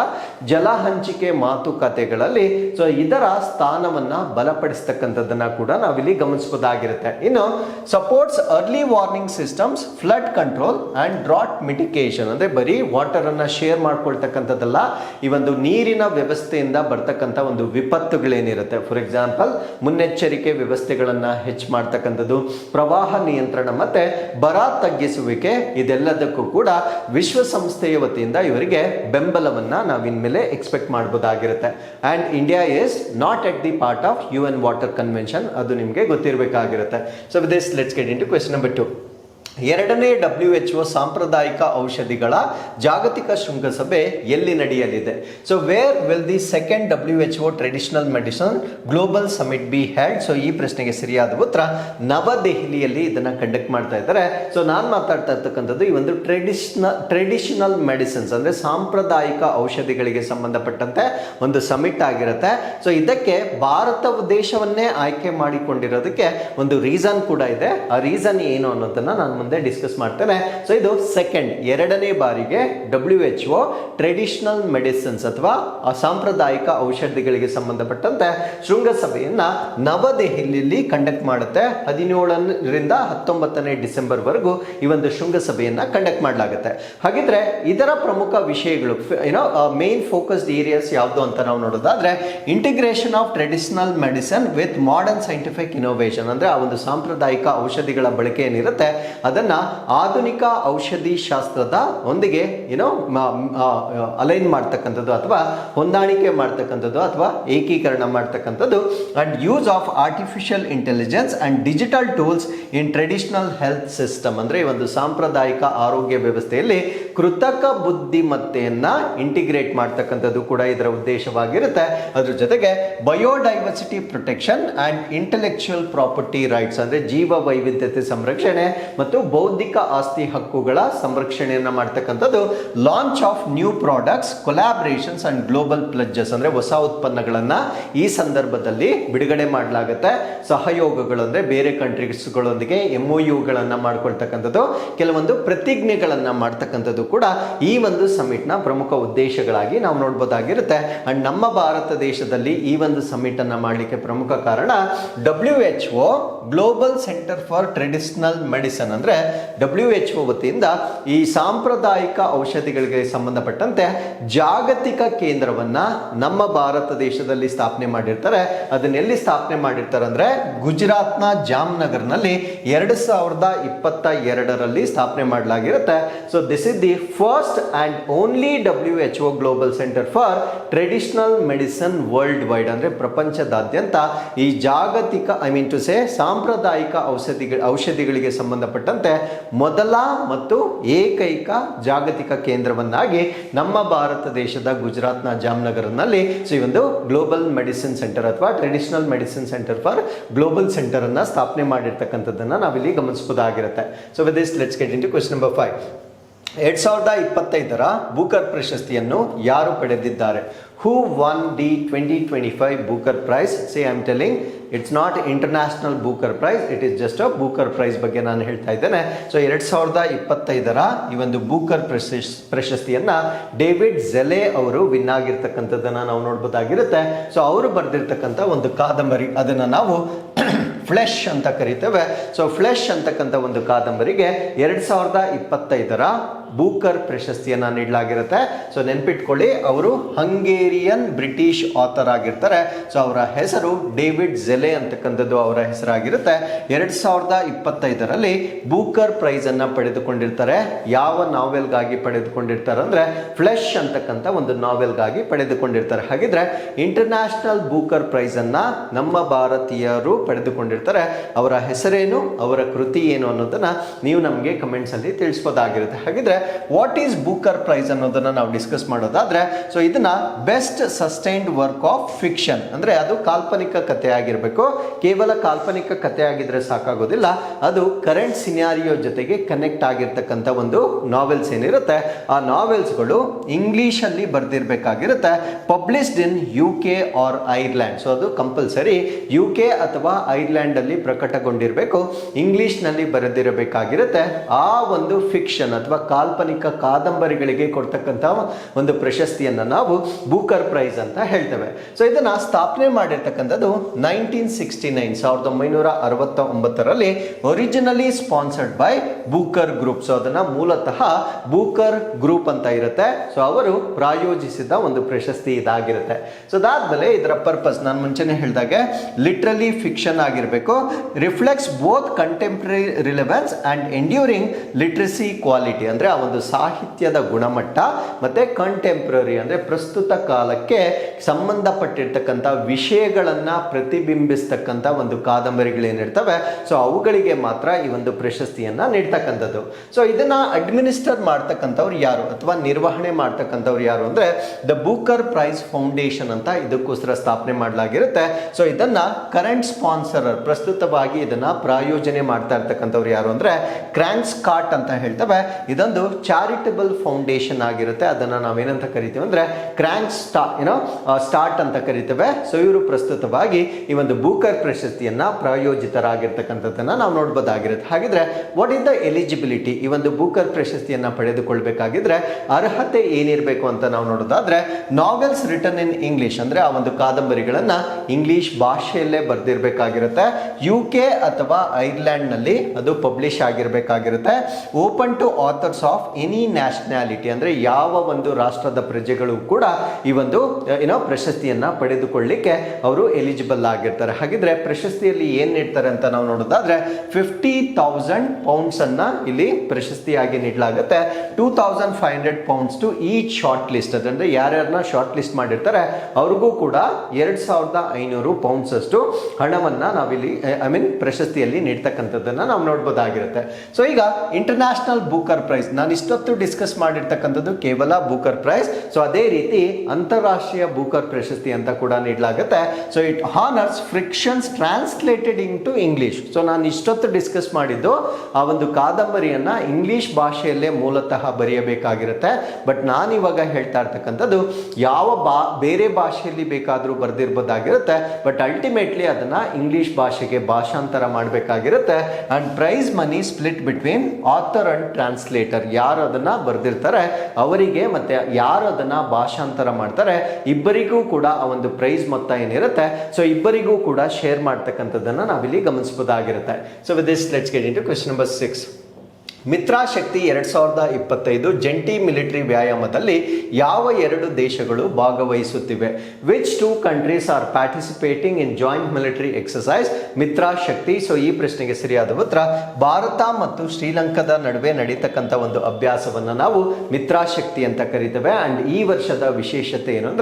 ಜಲ ಹಂಚಿಕೆ ಮಾತುಕತೆಗಳಲ್ಲಿ ಸೊ ಇದರ ಸ್ಥಾನವನ್ನು ಬಲಪಡಿಸ್ತಕ್ಕಂಥದ್ದನ್ನು ಕೂಡ ನಾವಿಲ್ಲಿ ಗಮನಿಸಬಹುದಾಗಿರುತ್ತೆ ಇನ್ನು supports early warning systems flood control and drought mitigation ಅಂದರೆ ಬರೀ ವಾಟರನ್ನು ಶೇರ್ ಮಾಡ್ಕೊಳ್ತಕ್ಕಂಥದ್ದಲ್ಲ ಈ ಒಂದು ನೀರಿನ ವ್ಯವಸ್ಥೆಯಿಂದ ಬರ್ತಕ್ಕಂಥ ಒಂದು ವಿಪತ್ತುಗಳೇನಿರುತ್ತೆ. ಫಾರ್ ಎಕ್ಸಾಂಪಲ್ ಮುನ್ನೆಚ್ಚರಿಕೆ ವ್ಯವಸ್ಥೆಗಳನ್ನ ಹೆಚ್ಚು ಮಾಡ್ತಕ್ಕಂಥದ್ದು, ಪ್ರವಾಹ ನಿಯಂತ್ರಣ ಮತ್ತೆ ಬರ ತಗ್ಗಿಸುವಿಕೆ, ಇದೆಲ್ಲದಕ್ಕೂ ಕೂಡ ವಿಶ್ವಸಂಸ್ಥೆಯ ವತಿಯಿಂದ ಇವರಿಗೆ ಬೆಂಬಲವನ್ನ ನಾವಿನ್ಮೇಲೆ expect ಮಾಡಬಹುದಾಗಿರುತ್ತೆ and India is not at the part of U N water convention ಅದು ನಿಮಗೆ ಗೊತ್ತಿರಬೇಕಾಗಿರುತ್ತೆ. So this let's get into question number two ಎರಡನೇ ಡಬ್ಲ್ಯೂ ಎಚ್ ಒ ಸಾಂಪ್ರದಾಯಿಕ ಔಷಧಿಗಳ ಜಾಗತಿಕ ಶೃಂಗಸಭೆ ಎಲ್ಲಿ ನಡೆಯಲಿದೆ? So where will the second W H O traditional medicine global summit be held so ಈ ಪ್ರಶ್ನೆಗೆ ಸರಿಯಾದ ಉತ್ತರ ನವದೆಹಲಿಯಲ್ಲಿ ಇದನ್ನು ಕಂಡಕ್ಟ್ ಮಾಡ್ತಾ ಇದ್ದಾರೆ. ಸೊ ನಾನು ಮಾತಾಡ್ತಾ ಇರ್ತಕ್ಕಂಥದ್ದು ಈ ಒಂದು ಟ್ರೆಡಿಷನಲ್ ಟ್ರೆಡಿಷನಲ್ ಮೆಡಿಸಿನ್ಸ್ ಅಂದರೆ ಸಾಂಪ್ರದಾಯಿಕ ಔಷಧಿಗಳಿಗೆ ಸಂಬಂಧಪಟ್ಟಂತೆ ಒಂದು ಸಮಿಟ್ ಆಗಿರುತ್ತೆ. ಸೊ ಇದಕ್ಕೆ ಭಾರತ ದೇಶವನ್ನೇ ಆಯ್ಕೆ ಮಾಡಿಕೊಂಡಿರೋದಕ್ಕೆ ಒಂದು ರೀಸನ್ ಕೂಡ ಇದೆ. ಆ ರೀಸನ್ ಏನು ಅನ್ನೋದನ್ನು ನಾನು ಮುಂದೆ ಡಿಸ್ಕಸ್ ಮಾಡ್ತೇನೆ. ಸೊ ಇದು ಸೆಕೆಂಡ್ ಎರಡನೇ ಬಾರಿಗೆ W H O traditional medicines ಅಥವಾ ಸಾಂಪ್ರದಾಯಿಕ ಔಷಧಿಗಳಿಗೆ ಸಂಬಂಧಪಟ್ಟಂತೆ ಶೃಂಗಸಭೆಯನ್ನ ನವದೆಹಲಿಯಲ್ಲಿ ಕಂಡಕ್ಟ್ ಮಾಡುತ್ತೆ. ಹದಿನೇಳರಿಂದ ಹತ್ತೊಂಬತ್ತನೇ ಡಿಸೆಂಬರ್ ವರೆಗೂ ಈ ಒಂದು ಶೃಂಗಸಭೆಯನ್ನು ಕಂಡಕ್ಟ್ ಮಾಡಲಾಗುತ್ತೆ. ಹಾಗಿದ್ರೆ ಇದರ ಪ್ರಮುಖ ವಿಷಯಗಳು ಏನೋ ಮೇನ್ ಫೋಕಸ್ಡ್ ಏರಿಯಾಸ್ ಯಾವುದು ಅಂತ ನಾವು ನೋಡೋದಾದ್ರೆ integration of traditional medicine with modern scientific innovation ಅಂದ್ರೆ ಆ ಒಂದು ಸಾಂಪ್ರದಾಯಿಕ ಔಷಧಿಗಳ ಬಳಕೆ ಏನಿರುತ್ತೆ ಅದನ್ನ ಆಧುನಿಕ ಔಷಧಿ ಶಾಸ್ತ್ರದ ಒಂದಿಗೆ ಏನೋ ಅಲೈನ್ ಮಾಡ್ತಕ್ಕಂಥದ್ದು ಅಥವಾ ಹೊಂದಾಣಿಕೆ ಮಾಡ್ತಕ್ಕಂಥದ್ದು ಅಥವಾ ಏಕೀಕರಣ ಮಾಡ್ತಕ್ಕಂಥದ್ದು. And use of artificial intelligence and digital tools in traditional health system ಅಂದ್ರೆ ಈ ಒಂದು ಸಾಂಪ್ರದಾಯಿಕ ಆರೋಗ್ಯ ವ್ಯವಸ್ಥೆಯಲ್ಲಿ ಕೃತಕ ಬುದ್ಧಿಮತ್ತೆಯನ್ನು ಇಂಟಿಗ್ರೇಟ್ ಮಾಡ್ತಕ್ಕಂಥದ್ದು ಕೂಡ ಇದರ ಉದ್ದೇಶವಾಗಿರುತ್ತೆ. ಅದ್ರ ಜೊತೆಗೆ biodiversity protection and intellectual property rights ಅಂದ್ರೆ ಜೀವ ವೈವಿಧ್ಯತೆ ಸಂರಕ್ಷಣೆ ಮತ್ತು ಬೌದ್ಧಿಕ ಆಸ್ತಿ ಹಕ್ಕುಗಳ ಸಂರಕ್ಷಣೆಯನ್ನು ಮಾಡ್ತಕ್ಕಂಥದ್ದು launch of new products collaborations and global pledges ಅಂದರೆ ಹೊಸ ಉತ್ಪನ್ನಗಳನ್ನ ಈ ಸಂದರ್ಭದಲ್ಲಿ ಬಿಡುಗಡೆ ಮಾಡಲಾಗುತ್ತೆ. ಸಹಯೋಗಗಳು ಅಂದ್ರೆ ಬೇರೆ ಕಂಟ್ರೀಸ್ಗಳೊಂದಿಗೆ ಎಂ ಒ ಯುಗಳನ್ನು ಮಾಡ್ಕೊಳ್ತಕ್ಕಂಥದ್ದು. ಕೆಲವೊಂದು ಪ್ರತಿಜ್ಞೆಗಳನ್ನು ಮಾಡ್ತಕ್ಕಂಥದ್ದು ಕೂಡ ಈ ಒಂದು ಸಮಿಟ್ನ ಪ್ರಮುಖ ಉದ್ದೇಶಗಳಾಗಿ ನಾವು ನೋಡ್ಬೋದಾಗಿರುತ್ತೆ. ಅಂಡ್ ನಮ್ಮ ಭಾರತ ದೇಶದಲ್ಲಿ ಈ ಒಂದು ಸಮಿಟನ್ನು ಮಾಡಲಿಕ್ಕೆ ಪ್ರಮುಖ ಕಾರಣ W H O global centre for traditional medicine ಅಂದ್ರೆ ಡಬ್ಲ್ಯೂ ಎಚ್ ಒ ವತಿಯಿಂದ ಈ ಸಾಂಪ್ರದಾಯಿಕ ಔಷಧಿಗಳಿಗೆ ಸಂಬಂಧಪಟ್ಟಂತೆ ಜಾಗತಿಕ ಕೇಂದ್ರವನ್ನ ನಮ್ಮ ಭಾರತ ದೇಶದಲ್ಲಿ ಸ್ಥಾಪನೆ ಮಾಡಿರ್ತಾರೆ. ಅದನ್ನ ಎಲ್ಲಿ ಸ್ಥಾಪನೆ ಮಾಡಿರ್ತಾರೆ ಅಂದ್ರೆ ಗುಜರಾತ್ನ ಜಾಮ್ನಗರ್ನಲ್ಲಿ ಎರಡು ಸಾವಿರದ ಇಪ್ಪತ್ತ ಎರಡರಲ್ಲಿ ಸ್ಥಾಪನೆ ಮಾಡಲಾಗಿರುತ್ತೆ. So this is the first and only W H O global centre for traditional medicine worldwide ಅಂದ್ರೆ ಪ್ರಪಂಚದಾದ್ಯಂತ ಈ ಜಾಗತಿಕ ಐ ಮೀನ್ ಟು ಸೇ ಸಾಂಪ್ರದಾಯಿಕ ಔಷಧಿಗಳ ಔಷಧಿಗಳಿಗೆ ಸಂಬಂಧಪಟ್ಟಂತೆ ಮೊದಲ ಮತ್ತು ಏಕೈಕ ಜಾಗತಿಕ ಕೇಂದ್ರವನ್ನಾಗಿ ನಮ್ಮ ಭಾರತ ದೇಶದ ಗುಜರಾತ್ನ ಜಾಮ್ನಗರ್ನಲ್ಲಿ ಸೊ ಈ ಒಂದು ಗ್ಲೋಬಲ್ ಮೆಡಿಸಿನ್ ಸೆಂಟರ್ ಅಥವಾ traditional medicine centre for global centre ಅನ್ನ ಸ್ಥಾಪನೆ ಮಾಡಿರ್ತಕ್ಕಂಥದ್ದನ್ನು ನಾವಿಲ್ಲಿ ಗಮನಿಸಬಹುದಾಗಿರುತ್ತೆ so with this let's get into question number five ಎರಡ್ ಸಾವಿರದ ಇಪ್ಪತ್ತೈದರ ಬೂಕರ್ ಪ್ರಶಸ್ತಿಯನ್ನು ಯಾರು ಪಡೆದಿದ್ದಾರೆ? Who won the twenty twenty five Booker prize see I telling it's not international Booker prize it is just a Booker prize ಬಗ್ಗೆ ನಾನು ಹೇಳ್ತಾ ಇದ್ದೇನೆ. ಸೊ ಎರಡು ಸಾವಿರದ ಇಪ್ಪತ್ತೈದರ ಈ ಒಂದು ಬೂಕರ್ ಪ್ರಶಸ್, ಪ್ರಶಸ್ತಿಯನ್ನು ಡೇವಿಡ್ ಜೆಲೆ ಅವರು ವಿನ್ ಆಗಿರ್ತಕ್ಕಂಥದ್ದನ್ನು ನಾವು ನೋಡ್ಬೋದಾಗಿರುತ್ತೆ. ಸೊ ಅವರು ಬರೆದಿರ್ತಕ್ಕಂಥ ಒಂದು ಕಾದಂಬರಿ, ಅದನ್ನು ನಾವು ಫ್ಲೆಶ್ ಅಂತ ಕರಿತೇವೆ. ಸೊ ಫ್ಲೆಶ್ ಅಂತಕ್ಕಂಥ ಒಂದು ಕಾದಂಬರಿಗೆ ಎರಡ್ ಸಾವಿರದ ಇಪ್ಪತ್ತೈದರ ಬೂಕರ್ ಪ್ರಶಸ್ತಿಯನ್ನು ನೀಡಲಾಗಿರುತ್ತೆ. ಸೊ ನೆನ್ಪಿಟ್ಕೊಳ್ಳಿ, ಅವರು ಹಂಗೇರಿಯನ್ ಬ್ರಿಟಿಷ್ ಆಥರ್ ಆಗಿರ್ತಾರೆ. ಸೊ ಅವರ ಹೆಸರು ಡೇವಿಡ್ ಜೆಲೆ ಅಂತಕ್ಕಂಥದ್ದು ಅವರ ಹೆಸರಾಗಿರುತ್ತೆ. ಎರಡು ಸಾವಿರದ ಇಪ್ಪತ್ತೈದರಲ್ಲಿ ಬೂಕರ್ ಪ್ರೈಸ್ ಅನ್ನ ಪಡೆದುಕೊಂಡಿರ್ತಾರೆ. ಯಾವ ನಾವೆಲ್ಗಾಗಿ ಪಡೆದುಕೊಂಡಿರ್ತಾರೆ ಅಂದ್ರೆ ಫ್ಲೆಶ್ ಅಂತಕ್ಕಂಥ ಒಂದು ನಾವೆಲ್ಗಾಗಿ ಪಡೆದುಕೊಂಡಿರ್ತಾರೆ. ಹಾಗಿದ್ರೆ, ಇಂಟರ್ನ್ಯಾಷನಲ್ ಬೂಕರ್ ಪ್ರೈಸ್ ಅನ್ನ ನಮ್ಮ ಭಾರತೀಯರು ಪಡೆದುಕೊಂಡಿರ್ತಾರೆ. ಅವರ ಹೆಸರೇನು, ಅವರ ಕೃತಿ ಏನು ಅನ್ನೋದನ್ನ ನೀವು ನಮಗೆ ಕಮೆಂಟ್ಸಲ್ಲಿ ತಿಳಿಸ್ಬೋದಾಗಿರುತ್ತೆ. ಹಾಗಿದ್ರೆ ವಾಟ್ ಈಸ್ ಬೂಕರ್ ಪ್ರೈಸ್ ಅನ್ನೋದನ್ನ ನಾವು ಡಿಸ್ಕಸ್ ಮಾಡೋದಾದ್ರೆ ಸೊ ಇದನ್ನ best sustained work of fiction ಅಂದ್ರೆ ಅದು ಕಾಲ್ಪನಿಕ ಕಥೆ ಆಗಿರಬೇಕು. ಕೇವಲ ಕಾಲ್ಪನಿಕ ಕಥೆ ಆಗಿದ್ರೆ ಸಾಕಾಗೋದಿಲ್ಲ. ಅದು ಕರೆಂಟ್ ಸಿನಾರಿಯೋ ಜೊತೆಗೆ ಕನೆಕ್ಟ್ ಆಗಿರ್ತಕ್ಕಂಥ ಒಂದು ನಾವೆಲ್ಸ್ ಏನಿರುತ್ತೆ, ಆ ನಾವೆಲ್ಸ್ಗಳು ಇಂಗ್ಲಿಷ್ ಅಲ್ಲಿ ಬರ್ದಿರ್ಬೇಕಾಗಿರುತ್ತೆ published in U K or Ireland so ಅದು ಕಂಪಲ್ಸರಿ ಯು ಕೆ ಅಥವಾ ಐರ್ಲ್ಯಾಂಡ್ ಅಲ್ಲಿ ಪ್ರಕಟಗೊಂಡಿರಬೇಕು. ಇಂಗ್ಲಿಷ್ನಲ್ಲಿ ಬರೆದಿರಬೇಕಾಗಿರುತ್ತೆ. ಆ ಒಂದು ಫಿಕ್ಷನ್ ಅಥವಾ ಕಾಲ್ಪನಿಕ ಕಾದಂಬರಿಗಳಿಗೆ ಕೊಡ್ತಕ್ಕಂಥ ಒಂದು ಪ್ರಶಸ್ತಿಯನ್ನ ನಾವು ಬೂಕರ್ ಪ್ರೈಸ್ ಅಂತ ಹೇಳ್ತೇವೆ. ಸೊ ಇದನ್ನ ಸ್ಥಾಪನೆ ಮಾಡಿರ್ತಕ್ಕಂಥದ್ದು ನೈನ್ಟೀನ್ ಸಿಕ್ಸ್ಟಿ ನೈನ್, ಸಾವಿರದ ಒಂಬೈನೂರ ಅರವತ್ತ ಒಂಬತ್ತರಲ್ಲಿ originally sponsored by Booker group. So ಅದನ್ನ ಮೂಲತಃ ಬೂಕರ್ ಗ್ರೂಪ್ ಅಂತ ಇರುತ್ತೆ. ಸೊ ಅವರು ಪ್ರಾಯೋಜಿಸಿದ ಒಂದು ಪ್ರಶಸ್ತಿ ಇದಾಗಿರುತ್ತೆ. ಸೊ ಅದಾದ್ಮೇಲೆ ಇದರ ಪರ್ಪಸ್ ನಾನು ಮುಂಚೆನೆ ಹೇಳಿದಾಗೆ ಲಿಟ್ರಲಿ ಫಿಕ್ಷನ್ ಆಗಿರಬೇಕು. Reflects both contemporary relevance and enduring literacy quality ಅಂದ್ರೆ ಒಂದು ಸಾಹಿತ್ಯದ ಗುಣಮಟ್ಟ ಮತ್ತೆ ಕಂಟೆಂಪ್ರರಿ ಅಂದ್ರೆ ಪ್ರಸ್ತುತ ಕಾಲಕ್ಕೆ ಸಂಬಂಧಪಟ್ಟಿರ್ತಕ್ಕಂಥ ವಿಷಯಗಳನ್ನ ಪ್ರತಿಬಿಂಬಿಸ್ತಕ್ಕಂಥ ಒಂದು ಕಾದಂಬರಿಗಳೇನಿರ್ತವೆ. ಸೊ ಅವುಗಳಿಗೆ ಮಾತ್ರ ಈ ಒಂದು ಪ್ರಶಸ್ತಿಯನ್ನ ನೀಡ್ತಕ್ಕಂಥದ್ದು. ಸೊ ಇದನ್ನ ಅಡ್ಮಿನಿಸ್ಟರ್ ಮಾಡ್ತಕ್ಕಂಥವ್ರು ಯಾರು? ಅಥವಾ ನಿರ್ವಹಣೆ ಮಾಡ್ತಕ್ಕಂಥವ್ರು ಯಾರು ಅಂದರೆ ದ ಬೂಕರ್ ಪ್ರೈಸ್ ಫೌಂಡೇಶನ್ ಅಂತ ಇದಕ್ಕೋಸ್ಕರ ಸ್ಥಾಪನೆ ಮಾಡಲಾಗಿರುತ್ತೆ. ಸೊ ಇದನ್ನು ಕರೆಂಟ್ ಸ್ಪಾನ್ಸರರ್ ಪ್ರಸ್ತುತವಾಗಿ ಇದನ್ನು ಪ್ರಾಯೋಜನೆ ಮಾಡ್ತಾ ಇರ್ತಕ್ಕಂಥವ್ರು ಯಾರು ಅಂದರೆ ಕ್ರ್ಯಾನ್ಸ್ ಕಾರ್ಟ್ ಅಂತ ಹೇಳ್ತವೆ. ಇದೊಂದು ಚಾರಿಟಬಲ್ ಫೌಂಡೇಶನ್ ಆಗಿರುತ್ತೆ. ಅದನ್ನ ನಾವೇನಂತ ಕರಿತೀವಿ ಅಂದರೆ ಕ್ರ್ಯಾಂಕ್ ಸ್ಟಾ ಏನೋ ಸ್ಟಾರ್ಟ್ ಅಂತ ಕರಿತೇವೆ. ಸೊ ಇವರು ಪ್ರಸ್ತುತವಾಗಿ ಈ ಒಂದು ಬೂಕರ್ ಪ್ರಶಸ್ತಿಯನ್ನ ಪ್ರಾಯೋಜಿತರಾಗಿರ್ತಕ್ಕಂಥದ್ದನ್ನು ನಾವು ನೋಡ್ಬೋದಾಗಿರುತ್ತೆ. ಹಾಗಿದ್ರೆ ವಾಟ್ ಇಸ್ ದ ಎಲಿಜಿಬಿಲಿಟಿ ಈ ಒಂದು ಬೂಕರ್ ಪ್ರಶಸ್ತಿಯನ್ನ ಪಡೆದುಕೊಳ್ಬೇಕಾಗಿದ್ರೆ ಅರ್ಹತೆ ಏನಿರಬೇಕು ಅಂತ ನಾವು ನೋಡೋದಾದ್ರೆ ನಾವೆಲ್ಸ್ ರಿಟರ್ನ್ ಇನ್ ಇಂಗ್ಲಿಷ್ ಅಂದ್ರೆ ಆ ಒಂದು ಕಾದಂಬರಿಗಳನ್ನ ಇಂಗ್ಲಿಷ್ ಭಾಷೆಯಲ್ಲೇ ಬರೆದಿರಬೇಕಾಗಿರುತ್ತೆ. ಯು ಕೆ ಅಥವಾ ಐರ್ಲ್ಯಾಂಡ್ನಲ್ಲಿ ಅದು publish ಆಗಿರಬೇಕಾಗಿರುತ್ತೆ. Open to authors of any nationality ಅಂದ್ರೆ ಯಾವ ಒಂದು ರಾಷ್ಟ್ರದ ಪ್ರಜೆಗಳು ಕೂಡ ಈ ಒಂದು ಏನೋ ಪ್ರಶಸ್ತಿಯನ್ನ ಪಡೆದುಕೊಳ್ಳಿಕ್ಕೆ ಅವರು ಎಲಿಜಿಬಲ್ ಆಗಿರ್ತಾರೆ. ಹಾಗಿದ್ರೆ ಪ್ರಶಸ್ತಿಯಲ್ಲಿ ಏನು ನೀಡ್ತಾರೆ ಅಂತ ನಾವು ನೋಡೋದಾದ್ರೆ ಫಿಫ್ಟಿ ತೌಸಂಡ್ ಪೌಂಡ್ಸ್ ಅನ್ನ ಇಲ್ಲಿ ಪ್ರಶಸ್ತಿಯಾಗಿ ನೀಡಲಾಗುತ್ತೆ. Two thousand five hundred pounds to each short list ಅದಂದರೆ ಯಾರ್ಯಾರನ್ನ ಶಾರ್ಟ್ ಲಿಸ್ಟ್ ಮಾಡಿರ್ತಾರೆ, ಅವ್ರಿಗೂ ಕೂಡ ಎರಡು ಸಾವಿರದ ಐನೂರು ಪೌಂಡ್ಸ್ ಅಷ್ಟು ಹಣವನ್ನ ನಾವಿಲ್ಲಿ ಐ ಮೀನ್ ಪ್ರಶಸ್ತಿಯಲ್ಲಿ ನೀಡ್ತಕ್ಕಂಥದ್ದನ್ನು ನಾವು ನೋಡ್ಬೋದಾಗಿರುತ್ತೆ. ಸೊ ಈಗ ಇಂಟರ್ನ್ಯಾಷನಲ್ ಬುಕರ್ ಪ್ರೈಸ್ ನಾನು ಇಷ್ಟೊತ್ತು ಡಿಸ್ಕಸ್ ಮಾಡಿರ್ತಕ್ಕಂಥದ್ದು ಕೇವಲ ಬೂಕರ್ ಪ್ರೈಸ್ ಸೊ ಅದೇ ರೀತಿ ಅಂತಾರಾಷ್ಟ್ರೀಯ ಬೂಕರ್ ಪ್ರಶಸ್ತಿ ಅಂತ ಕೂಡ ನೀಡಲಾಗುತ್ತೆ. So it honours fictions translated into English so ನಾನು ಇಷ್ಟೊತ್ತು ಡಿಸ್ಕಸ್ ಮಾಡಿದ್ದು ಆ ಒಂದು ಕಾದಂಬರಿಯನ್ನ ಇಂಗ್ಲಿಷ್ ಭಾಷೆಯಲ್ಲೇ ಮೂಲತಃ ಬರೆಯಬೇಕಾಗಿರುತ್ತೆ. ಬಟ್ ನಾನು ಇವಾಗ ಹೇಳ್ತಾ ಇರ್ತಕ್ಕಂಥದ್ದು ಯಾವ ಬಾ, ಬೇರೆ ಭಾಷೆಯಲ್ಲಿ ಬೇಕಾದರೂ ಬರೆದಿರ್ಬೋದಾಗಿರುತ್ತೆ. ಬಟ್ ಅಲ್ಟಿಮೇಟ್ಲಿ ಅದನ್ನ ಇಂಗ್ಲಿಷ್ ಭಾಷೆಗೆ ಭಾಷಾಂತರ ಮಾಡಬೇಕಾಗಿರುತ್ತೆ. And prize money split between author and translator ಯಾರು ಅದನ್ನ ಬರೆದಿರ್ತಾರೆ, ಅವರಿಗೆ ಮತ್ತೆ ಯಾರು ಅದನ್ನ ಭಾಷಾಂತರ ಮಾಡ್ತಾರೆ, ಇಬ್ಬರಿಗೂ ಕೂಡ ಆ ಒಂದು ಪ್ರೈಸ್ ಮೊತ್ತ ಏನಿರುತ್ತೆ ಸೊ ಇಬ್ಬರಿಗೂ ಕೂಡ ಶೇರ್ ಮಾಡ್ತಕ್ಕಂಥದ್ದನ್ನು ನಾವಿಲ್ಲಿ ಗಮನಿಸಬಹುದಾಗಿರುತ್ತೆ. So with this let's get into question number six Mitra Shakti ಎರಡು ಸಾವಿರದ ಇಪ್ಪತ್ತೈದು ಜಂಟಿ ಮಿಲಿಟರಿ ವ್ಯಾಯಾಮದಲ್ಲಿ ಯಾವ ಎರಡು ದೇಶಗಳು ಭಾಗವಹಿಸುತ್ತಿವೆ? Which two countries are participating in joint military exercise Mitra Shakti so ಈ ಪ್ರಶ್ನೆಗೆ ಸರಿಯಾದ ಉತ್ತರ, ಭಾರತ ಮತ್ತು ಶ್ರೀಲಂಕಾದ ನಡುವೆ ನಡೀತಕ್ಕಂಥ ಒಂದು ಅಭ್ಯಾಸವನ್ನು ನಾವು ಮಿತ್ರಾಶಕ್ತಿ ಅಂತ ಕರಿತೇವೆ. ಆ್ಯಂಡ್ ಈ ವರ್ಷದ ವಿಶೇಷತೆ ಏನು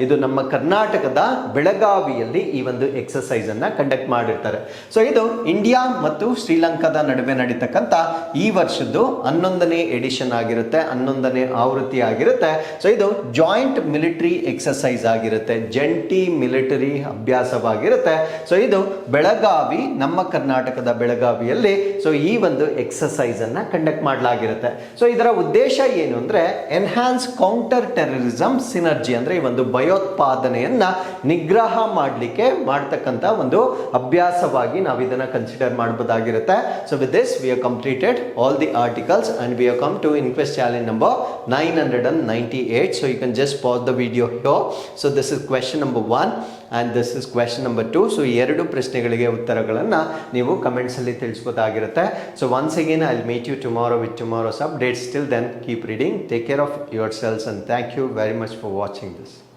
ಇದು ನಮ್ಮ ಕರ್ನಾಟಕದ ಬೆಳಗಾವಿಯಲ್ಲಿ ಈ ಒಂದು ಎಕ್ಸಸೈಸ್ ಅನ್ನ ಕಂಡಕ್ಟ್ ಮಾಡಿರ್ತಾರೆ. ಸೊ ಇದು ಇಂಡಿಯಾ ಮತ್ತು ಶ್ರೀಲಂಕಾದ ನಡುವೆ ನಡೀತಕ್ಕಂಥ ಈ ವರ್ಷ ವರ್ಷದ್ದು ಹನ್ನೊಂದನೇ ಎಡಿಷನ್ ಆಗಿರುತ್ತೆ, ಹನ್ನೊಂದನೇ ಆವೃತ್ತಿ ಆಗಿರುತ್ತೆ. ಸೊ ಇದು ಜಾಯಿಂಟ್ ಮಿಲಿಟರಿ ಎಕ್ಸಸೈಸ್ ಆಗಿರುತ್ತೆ, ಜಂಟಿ ಮಿಲಿಟರಿ ಅಭ್ಯಾಸವಾಗಿರುತ್ತೆ. ಸೊ ಇದು ಬೆಳಗಾವಿ, ನಮ್ಮ ಕರ್ನಾಟಕದ ಬೆಳಗಾವಿಯಲ್ಲಿ ಸೊ ಈ ಒಂದು ಎಕ್ಸಸೈಸ್ ಅನ್ನ ಕಂಡಕ್ಟ್ ಮಾಡಲಾಗಿರುತ್ತೆ. ಸೊ ಇದರ ಉದ್ದೇಶ ಏನು ಅಂದ್ರೆ ಎನ್ಹಾನ್ಸ್ ಕೌಂಟರ್ ಟೆರರಿಸಂ ಸಿನರ್ಜಿ ಅಂದ್ರೆ ಈ ಒಂದು ಭಯೋತ್ಪಾದನೆಯನ್ನ ನಿಗ್ರಹ ಮಾಡಲಿಕ್ಕೆ ಮಾಡ್ತಕ್ಕಂಥ ಒಂದು ಅಭ್ಯಾಸವಾಗಿ ನಾವು ಇದನ್ನ consider ಮಾಡಬಹುದಾಗಿರುತ್ತೆ so with this we completed all and we are come to inquest challenge number nine hundred and ninety eight so you can just pass the video ಹೋ so this number one and this is question number two so ಎರಡು ಪ್ರಶ್ನೆಗಳಿಗೆ ಉತ್ತರಗಳನ್ನು ನೀವು ಕಮೆಂಟ್ಸಲ್ಲಿ ತಿಳಿಸ್ಬೋದಾಗಿರುತ್ತೆ so once again I meet you tomorrow with tomorrow's updates still then keep reading take care of your selves and thank you very much for watching this